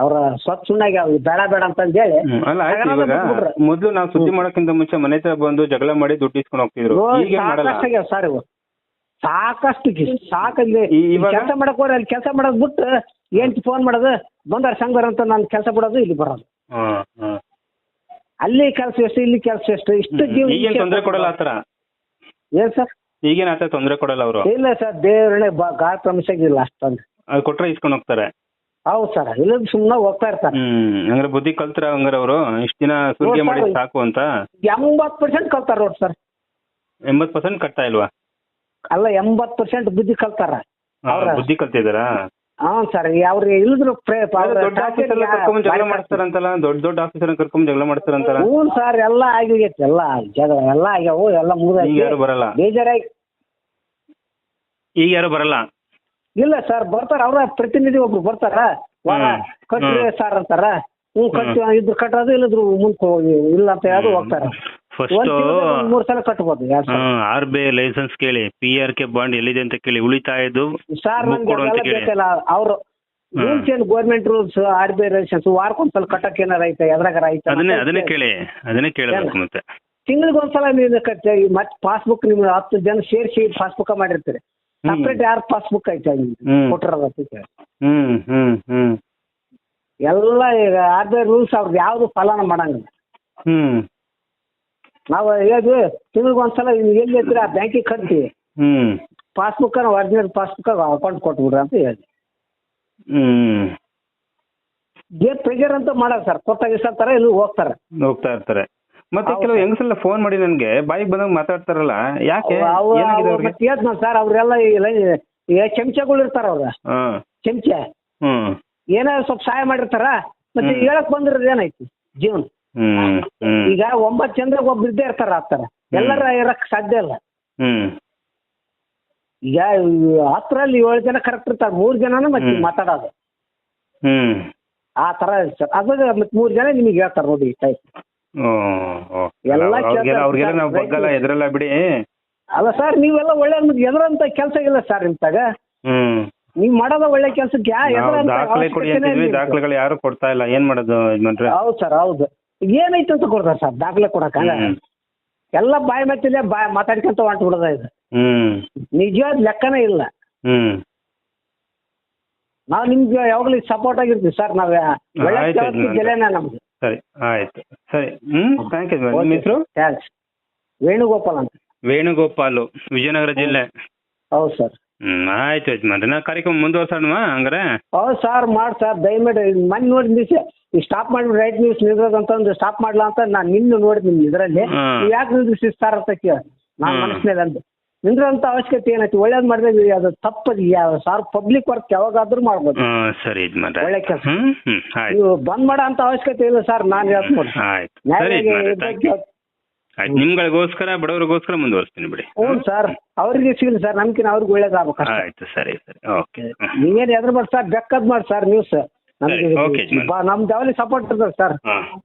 Speaker 2: ಅವ್ರ ಸ್ವಚ್ಛ ಸುಣ್ಣಾಗಿ ಅವ್ರು ಬೇಡ ಬೇಡ ಅಂತಂದ್ ಹೇಳಿ
Speaker 1: ಹ್ಮ್ ಅಲ್ಲ ಆಯ್ತು ಇವಾಗ ಮೊದ್ಲು ನಾವು ಸುದ್ದಿ ಮಾಡೋಕ್ಕಿಂತ ಮುಂಚೆ ಮನೆ ಹತ್ರ ಬಂದು ಜಗಳ ಮಾಡಿ ದುಡ್ಡು ಇಸ್ಕೊಂಡು ಹೋಗ್ತಿದ್ರು. ಈಗ ಮಾಡಲ್ಲ?
Speaker 2: ಸಾಕಷ್ಟು ಸಾಕಂದ್ರೆ ಸರ್ ಇವು. ಸಾಕಷ್ಟು ಸಾಕಲ್ಲಿ
Speaker 1: ಈ- ಇವಾಗ?
Speaker 2: ಕೆಲಸ ಮಾಡಕ್ ಹೋದ್ರೆ ಅಲ್ಲಿ ಕೆಲಸ ಮಾಡೋದ್ ಬಿಟ್ಟು ಏನ್ ಫೋನ್ ಮಾಡೋದು? ಬಂದಾರ ಸಂಘ ಅಂತ ನಾನು ಕೆಲಸ ಬಿಡೋದು ಇಲ್ಲಿ ಬರೋದು. ಅಲ್ಲಿ ಕೆಲಸ ಎಷ್ಟು ಇಲ್ಲಿ ಕೆಲಸ ಎಷ್ಟು? ಇಷ್ಟು ಜೀವ
Speaker 1: ಈಗೇನ್ ತೊಂದ್ರೆ ಕೊಡಲ್ಲ ಆತರ
Speaker 2: ಏನ್ ಸರ್
Speaker 1: ಈಗೇನ್ ಆತರ ತೊಂದ್ರೆ ಕೊಡಲ್ಲ ಅವರು?
Speaker 2: ಇಲ್ಲ ಸರ್ ದೇವ್ರನೆ ಗಾಢ ಪ್ರಮಿಸಾಗಿಲ್ಲ ಅಷ್ಟೊಂದು.
Speaker 1: ಅದು ಕೊಟ್ರೆ ಇಸ್ಕೊಂಡು ಹೋಗ್ತಾರೆ.
Speaker 2: ಹೌದು ಸರ್ ಇಲ್ಲದ ಸುಮ್ಮನೆ ಹೋಗ್ತಾ ಇರ್ತಾರೆ.
Speaker 1: ಹ್ಮ್ ಅಂದ್ರೆ ಬುದ್ಧಿ ಕಲ್ತ್ರ ಹಂಗಾರ ಅವರು ಇಷ್ಟ ದಿನ ಸುಲಿಗೆ ಮಾಡಿ. ಸಾಕು ಅಂತ?
Speaker 2: ಎಂಬತ್ ಪರ್ಸೆಂಟ್ ಕಲ್ತಾರ ನೋಡಿ ಸರ್.
Speaker 1: ಎಂಬತ್ ಪರ್ಸೆಂಟ್ ಕಟ್ತಾ ಇಲ್ವಾ?
Speaker 2: ಅಲ್ಲ ಎಂಬತ್ತು ಪರ್ಸೆಂಟ್ ಬುದ್ಧಿ ಕಲ್ತಾರ.
Speaker 1: ಹಾ,
Speaker 2: ಅವ್ರ-
Speaker 1: ಬುದ್ಧಿ ಕಲ್ತಿದಾರಾ
Speaker 2: ಹಾ ಸರ್ ಅವ್ರಿಗೆ ಇಳಿದ್ರು ಪ್ರೇ ಅವ್ರ
Speaker 1: ದೊಡ್ಡ ಆಫೀಸರ್ ಕರ್ಕೊಂಡ್ ಜಗಳ ಮಾಡ್ತಾರಂತಲ್ಲ ದೊಡ್ಡ ದೊಡ್ಡ ಆಫೀಸರ್ ಕರ್ಕೊಂಡ್ ಜಗಳ ಮಾಡ್ತಾರಂತಲ್ಲ?
Speaker 2: ಹ್ಞೂ ಸರ್ ಎಲ್ಲ ಆಗಿಗೈತಿ ಎಲ್ಲ ಜಗಳ ಎಲ್ಲ ಆಗ್ಯಾವು ಎಲ್ಲ
Speaker 1: ಈಗ ಯಾರು ಬರಲ್ಲ?
Speaker 2: ಬೇಜಾರಾಗಿ
Speaker 1: ಈಗ ಯಾರು ಬರಲ್ಲ?
Speaker 2: ಇಲ್ಲ ಸರ್ ಬರ್ತಾರ ಅವ್ರ ಪ್ರತಿನಿಧಿ ಒಬ್ರು ಬರ್ತಾರ? ವಾರ. ಕಟ್ರಿ ಸರ್ ಅಂತಾರ? ಹ್ಞೂ ಕಟ್ಟಿ ಇದ್ರು ಕಟ್ಟೋದು ಇಲ್ಲದ್ರು ಮುಂದೆ ಹೋಗಿ ಇಲ್ಲ ಅಂತ ಯಾರು ಹೋಗ್ತಾರ.
Speaker 1: ಫಸ್ಟ್
Speaker 2: ಮೂರ್ ಸಲ ಕಟ್ಬೋದು
Speaker 1: ಆರ್ ಬಿ ಐ ಲೈಸೆನ್ಸ್ ಕೇಳಿ ಪಿ ಆರ್ ಕೆ ಬಾಂಡ್ ಎಲ್ಲಿದೆ ಅಂತ ಕೇಳಿ ಉಳಿತಾಯದು
Speaker 2: ಸರ್
Speaker 1: ನಮ್ಗೆ.
Speaker 2: ಬೇಕಲ್ಲ ಅವ್ರು ರೂಲ್ಸ್ ಏನು government rules R B I license ವಾರಕ್ಕೊಂದ್ಸಲ ಕಟ್ಟಕ್ ಏನಾರ ಐತೆ ಎದ್ರಾಗಾರ ಐತೆ
Speaker 1: ಅದನ್ನೇ ಅದನ್ನೇ ಕೇಳಿ ಅದನ್ನೇ ಕೇಳಬೇಕು ಮತ್ತೆ.
Speaker 2: ತಿಂಗಳಿಗೆ ಒಂದ್ಸಲ ನೀವು ಮತ್ತೆ ಪಾಸ್ಬುಕ್ ನಿಮ್ಗೆ ಹತ್ತು ಜನ ಸೇರಿಸಿ ಪಾಸ್ಬುಕ್ ಮಾಡಿರ್ತೀರಿ. ಸಪ್ರೇಟ್ ಯಾರು ಪಾಸ್ಬುಕ್ ಐತೆ ಅಂತ
Speaker 1: ಹ್ಮ್. ಹ್ಮ್ ಹ್ಮ್
Speaker 2: ಎಲ್ಲ ಈಗ ಆರ್ ಬಿ ಐ ರೂಲ್ಸ್ ಅವ್ರದ್ದು ಯಾವುದು ಪಾಲನೆ ಮಾಡಂಗಿಲ್ಲ.
Speaker 1: ಹ್ಮ್.
Speaker 2: ನಾವು ಹೇಳಿ ತಿಂಗ್ಳಿಗೆ ಒಂದ್ಸಲ ಎಲ್ಲಿ ಇರ್ತೀರಿ ಆ ಬ್ಯಾಂಕಿಗೆ ಕಟ್ತೀವಿ.
Speaker 1: ಹ್ಮ್.
Speaker 2: ಪಾಸ್ಬುಕ್ ಒರಿಜಿನಲ್ ಪಾಸ್ಬುಕ್ ಅಕೌಂಟ್ ಕೊಟ್ಬಿಡ್ರಿ ಅಂತ ಹೇಳಿ
Speaker 1: ಹ್ಮ್.
Speaker 2: ಗೇಟ್ ಪ್ರೆಜರ್ ಅಂತ ಮಾಡಲ್ಲ ಸರ್. ಕೊಟ್ಟಾಗ ಇಷ್ಟ ಇಲ್ಲಿ ಹೋಗ್ತಾರೆ.
Speaker 1: ಹೋಗ್ತಾ ಇರ್ತಾರೆ. ಮತ್ತೆ ಕೆಲವು
Speaker 2: ಸರ್.
Speaker 1: ಹೆಂಗಸೆಲ್ಲ ಫೋನ್ ಮಾಡಿ ನನ್ಗೆ ಬಾಯಿಗೆ ಬಂದಾಗ ಮಾತಾಡ್ತಾರಲ್ಲ ಯಾಕೆ? ಏನಾಗಿದೆ ಅವ್ರಿಗೆ?
Speaker 2: ಮತ್ತೆ ಹೇಳ್ತೀನಿ ಸರ್ ಅವ್ರೆಲ್ಲ ಚಮಚಗಳು ಇರ್ತಾರ ಅವ್ರ.
Speaker 1: ಹಾ.
Speaker 2: ಚಮಚ.
Speaker 1: ಹ್ಮ್.
Speaker 2: ಏನೋ ಸ್ವಲ್ಪ ಸಹಾಯ ಮಾಡಿರ್ತಾರ ಮತ್ತೆ. ಹೇಳಕ್ ಬಂದಿರೋದು ಏನಾಯ್ತು? ಜೀವನ. ಈಗ ಒಂಬತ್ತು ಜನದಾಗ ಒಬ್ಬ ಇದ್ದೇ ಇರ್ತಾರ ಆತರ ಎಲ್ಲರ ಇರಕ್ ಸಾಧ್ಯ ಇಲ್ಲ.
Speaker 1: ಹ್ಮ್.
Speaker 2: ಈಗ ಹತ್ರ ಹತ್ತರಲ್ಲಿ ಏಳು ಜನ ಕರೆಕ್ಟ್ ಇರ್ತಾರೆ ಮೂರ್ ಜನನ ಮತ್ತೆ. ಮಾತಾಡೋದು.
Speaker 1: ಹ್ಮ್.
Speaker 2: ಆ ತರ ಸರ್ ಮತ್ತೆ ಮೂರ್ ಜನ ನಿಮಗೆ ಹೇಳ್ತಾರ ನೋಡಿ ಟೈಪ್. ಎಲ್ಲ
Speaker 1: ಅವ್ರಿಗೆಲ್ಲ ಅವ್ರಿಗೆಲ್ಲ ನಾವು ಬಗ್ಗಲ್ಲ
Speaker 2: ರೈತರು.
Speaker 1: ಬಿಡಿ.
Speaker 2: ಅಲ್ಲ ಸರ್ ನೀವೆಲ್ಲ ಒಳ್ಳೆ ಎದುರಂತ ಕೆಲಸ ಇಲ್ಲ ಸರ್ ನಿಮ್ತಾಗ.
Speaker 1: ಹ್ಮ್.
Speaker 2: ನೀವ್ ಮಾಡೋದ ಒಳ್ಳೆ ಕೆಲ್ಸಕ್ಕೆ
Speaker 1: ದಾಖಲೆ ಕೊಡಿ ಅಂತಿದ್ವಿ. ದಾಖಲೆಗಳು ಯಾರು ಕೊಡ್ತಾ ಇಲ್ಲ ಏನ್ ಮಾಡೋದು ಯಜಮಾನ್ರೆ
Speaker 2: ಹೌದು ಸರ್ ಹೌದು. ಏನೈತೆ ಅಂತ ಕೊಡ್ತಾರ ಸರ್ ದಾಖಲೆ ಕೊಡಕ ಎಲ್ಲ ಬಾಯಿ ಮತ್ತಿಲ್ಲ ಬಾಯ್ ಮಾತಾಡ್ಕೊಂತ ಹೊಂಟು ಬಿಡೋದ ಇದು. ನಿಜವಾದ ಲೆಕ್ಕನೇ ಇಲ್ಲ.
Speaker 1: ಹ್ಮ್.
Speaker 2: ನಾವು ನಿಮ್ಗೆ ಯಾವಾಗಲೂ ಸಪೋರ್ಟ್ ಆಗಿರ್ತೀವಿ ಸರ್ ನಾವ್ ಒಳ್ಳೆ
Speaker 1: ಆಯ್ತು ಸರಿ ಆಯ್ತು. ಸರಿ ಹ್ಮ್? ಥ್ಯಾಂಕ್ ಯು ನಿಮ್ಮ ಹೆಸರು?
Speaker 2: ಥ್ಯಾಂಕ್ಸ್ ವೇಣುಗೋಪಾಲ್ ಅಂತ.
Speaker 1: ವೇಣುಗೋಪಾಲು ವಿಜಯನಗರ ಜಿಲ್ಲೆ.
Speaker 2: ಹೌದು ಸರ್
Speaker 1: ಹ್ಮ್ ಆಯ್ತು ಯಜಮಾನ್ರಿ ನಾ ಕಾರ್ಯಕ್ರಮ ಮುಂದುವರ್ಸೋಣ ಹಂಗಾರೆ?
Speaker 2: ಹೌದು ಸರ್ ಮಾಡಿ ಸರ್ ದಯಮಾಡಿ ಮನ್ ನೋಡಿ ದಿವಸ ಈ ಸ್ಟಾಪ್ ಮಾಡಿ ರೈಟ್ ನ್ಯೂಸ್ ನಿಲ್ರೋದು ಅಂತಂದು ಸ್ಟಾಪ್ ಮಾಡ್ಲಾ ಅಂತ ನಾನು ನಿನ್ನ ನೋಡಿದ್ ಇದರಲ್ಲಿ.
Speaker 1: ಹ್ಮ್.
Speaker 2: ನೀವು ಯಾಕೆ ಸರ್ ಅಂತ ಕೇಳಿ. ನಾನು
Speaker 1: ಹ್ಮ್.
Speaker 2: ಮನಸ್ಸಿನಲ್ಲಿ ಅಂದೆ. ನಿಂದ್ರಂತ ಅವಶ್ಯಕತೆ ಏನೈತಿ? ಒಳ್ಳೇದ್ ಮಾಡಿದ್ರೆ ಅದು ತಪ್ಪದು ಸಾರ್ ಪಬ್ಲಿಕ್ ವರ್ಕ್ ಯಾವಾಗಾದ್ರೂ ಮಾಡ್ಬೋದು.
Speaker 1: ಹ್ಮ್ ಸರಿ ಯಜಮಾನ್ರೆ
Speaker 2: ಒಳ್ಳೆ ಕೆಲಸ.
Speaker 1: ಹ್ಮ್ ಹ್ಮ್ ಆಯ್ತು.
Speaker 2: ನೀವು ಬಂದ್ ಮಾಡೋ ಅಂತ ಅವಶ್ಯಕತೆ ಇಲ್ಲ ಸರ್. ನಾನು ಹೇಳ್ತೀನಿ
Speaker 1: ಆಯ್ತು. ಸರಿ ಯಜಮಾನ್ರೆ ಆಯ್ತು. ನಿಮ್ಗಳಿಗೋಸ್ಕರ ಬಡವರಿಗೋಸ್ಕರ ಮುಂದುವರಿಸ್ತೀನಿ ಬಿಡಿ.
Speaker 2: ಹ್ಞೂ ಸರ್. ಅವ್ರಿಗೆ ಸಿಗಲಿ ಸರ್. ನಮ್ಕಿನ ಅವ್ರಿಗೆ ಒಳ್ಳೇದಾಗ್ಬೇಕು ಅಷ್ಟೇ.
Speaker 1: ಆಯ್ತು ಸರಿ ಸರಿ. ಓಕೆ.
Speaker 2: ನೀವೇನು ಎದ್ರ ಮಾಡಿ ಸರ್. ಬೆಕ್ಕದ್ ಮಾಡಿ ಸರ್ ನ್ಯೂಸ್ ಸರ್.
Speaker 1: ಸರಿ, okay,
Speaker 2: ಸಪೋರ್ಟ್ ಇರ್ತದೆ ಸರ್.
Speaker 1: ಹಾಂ.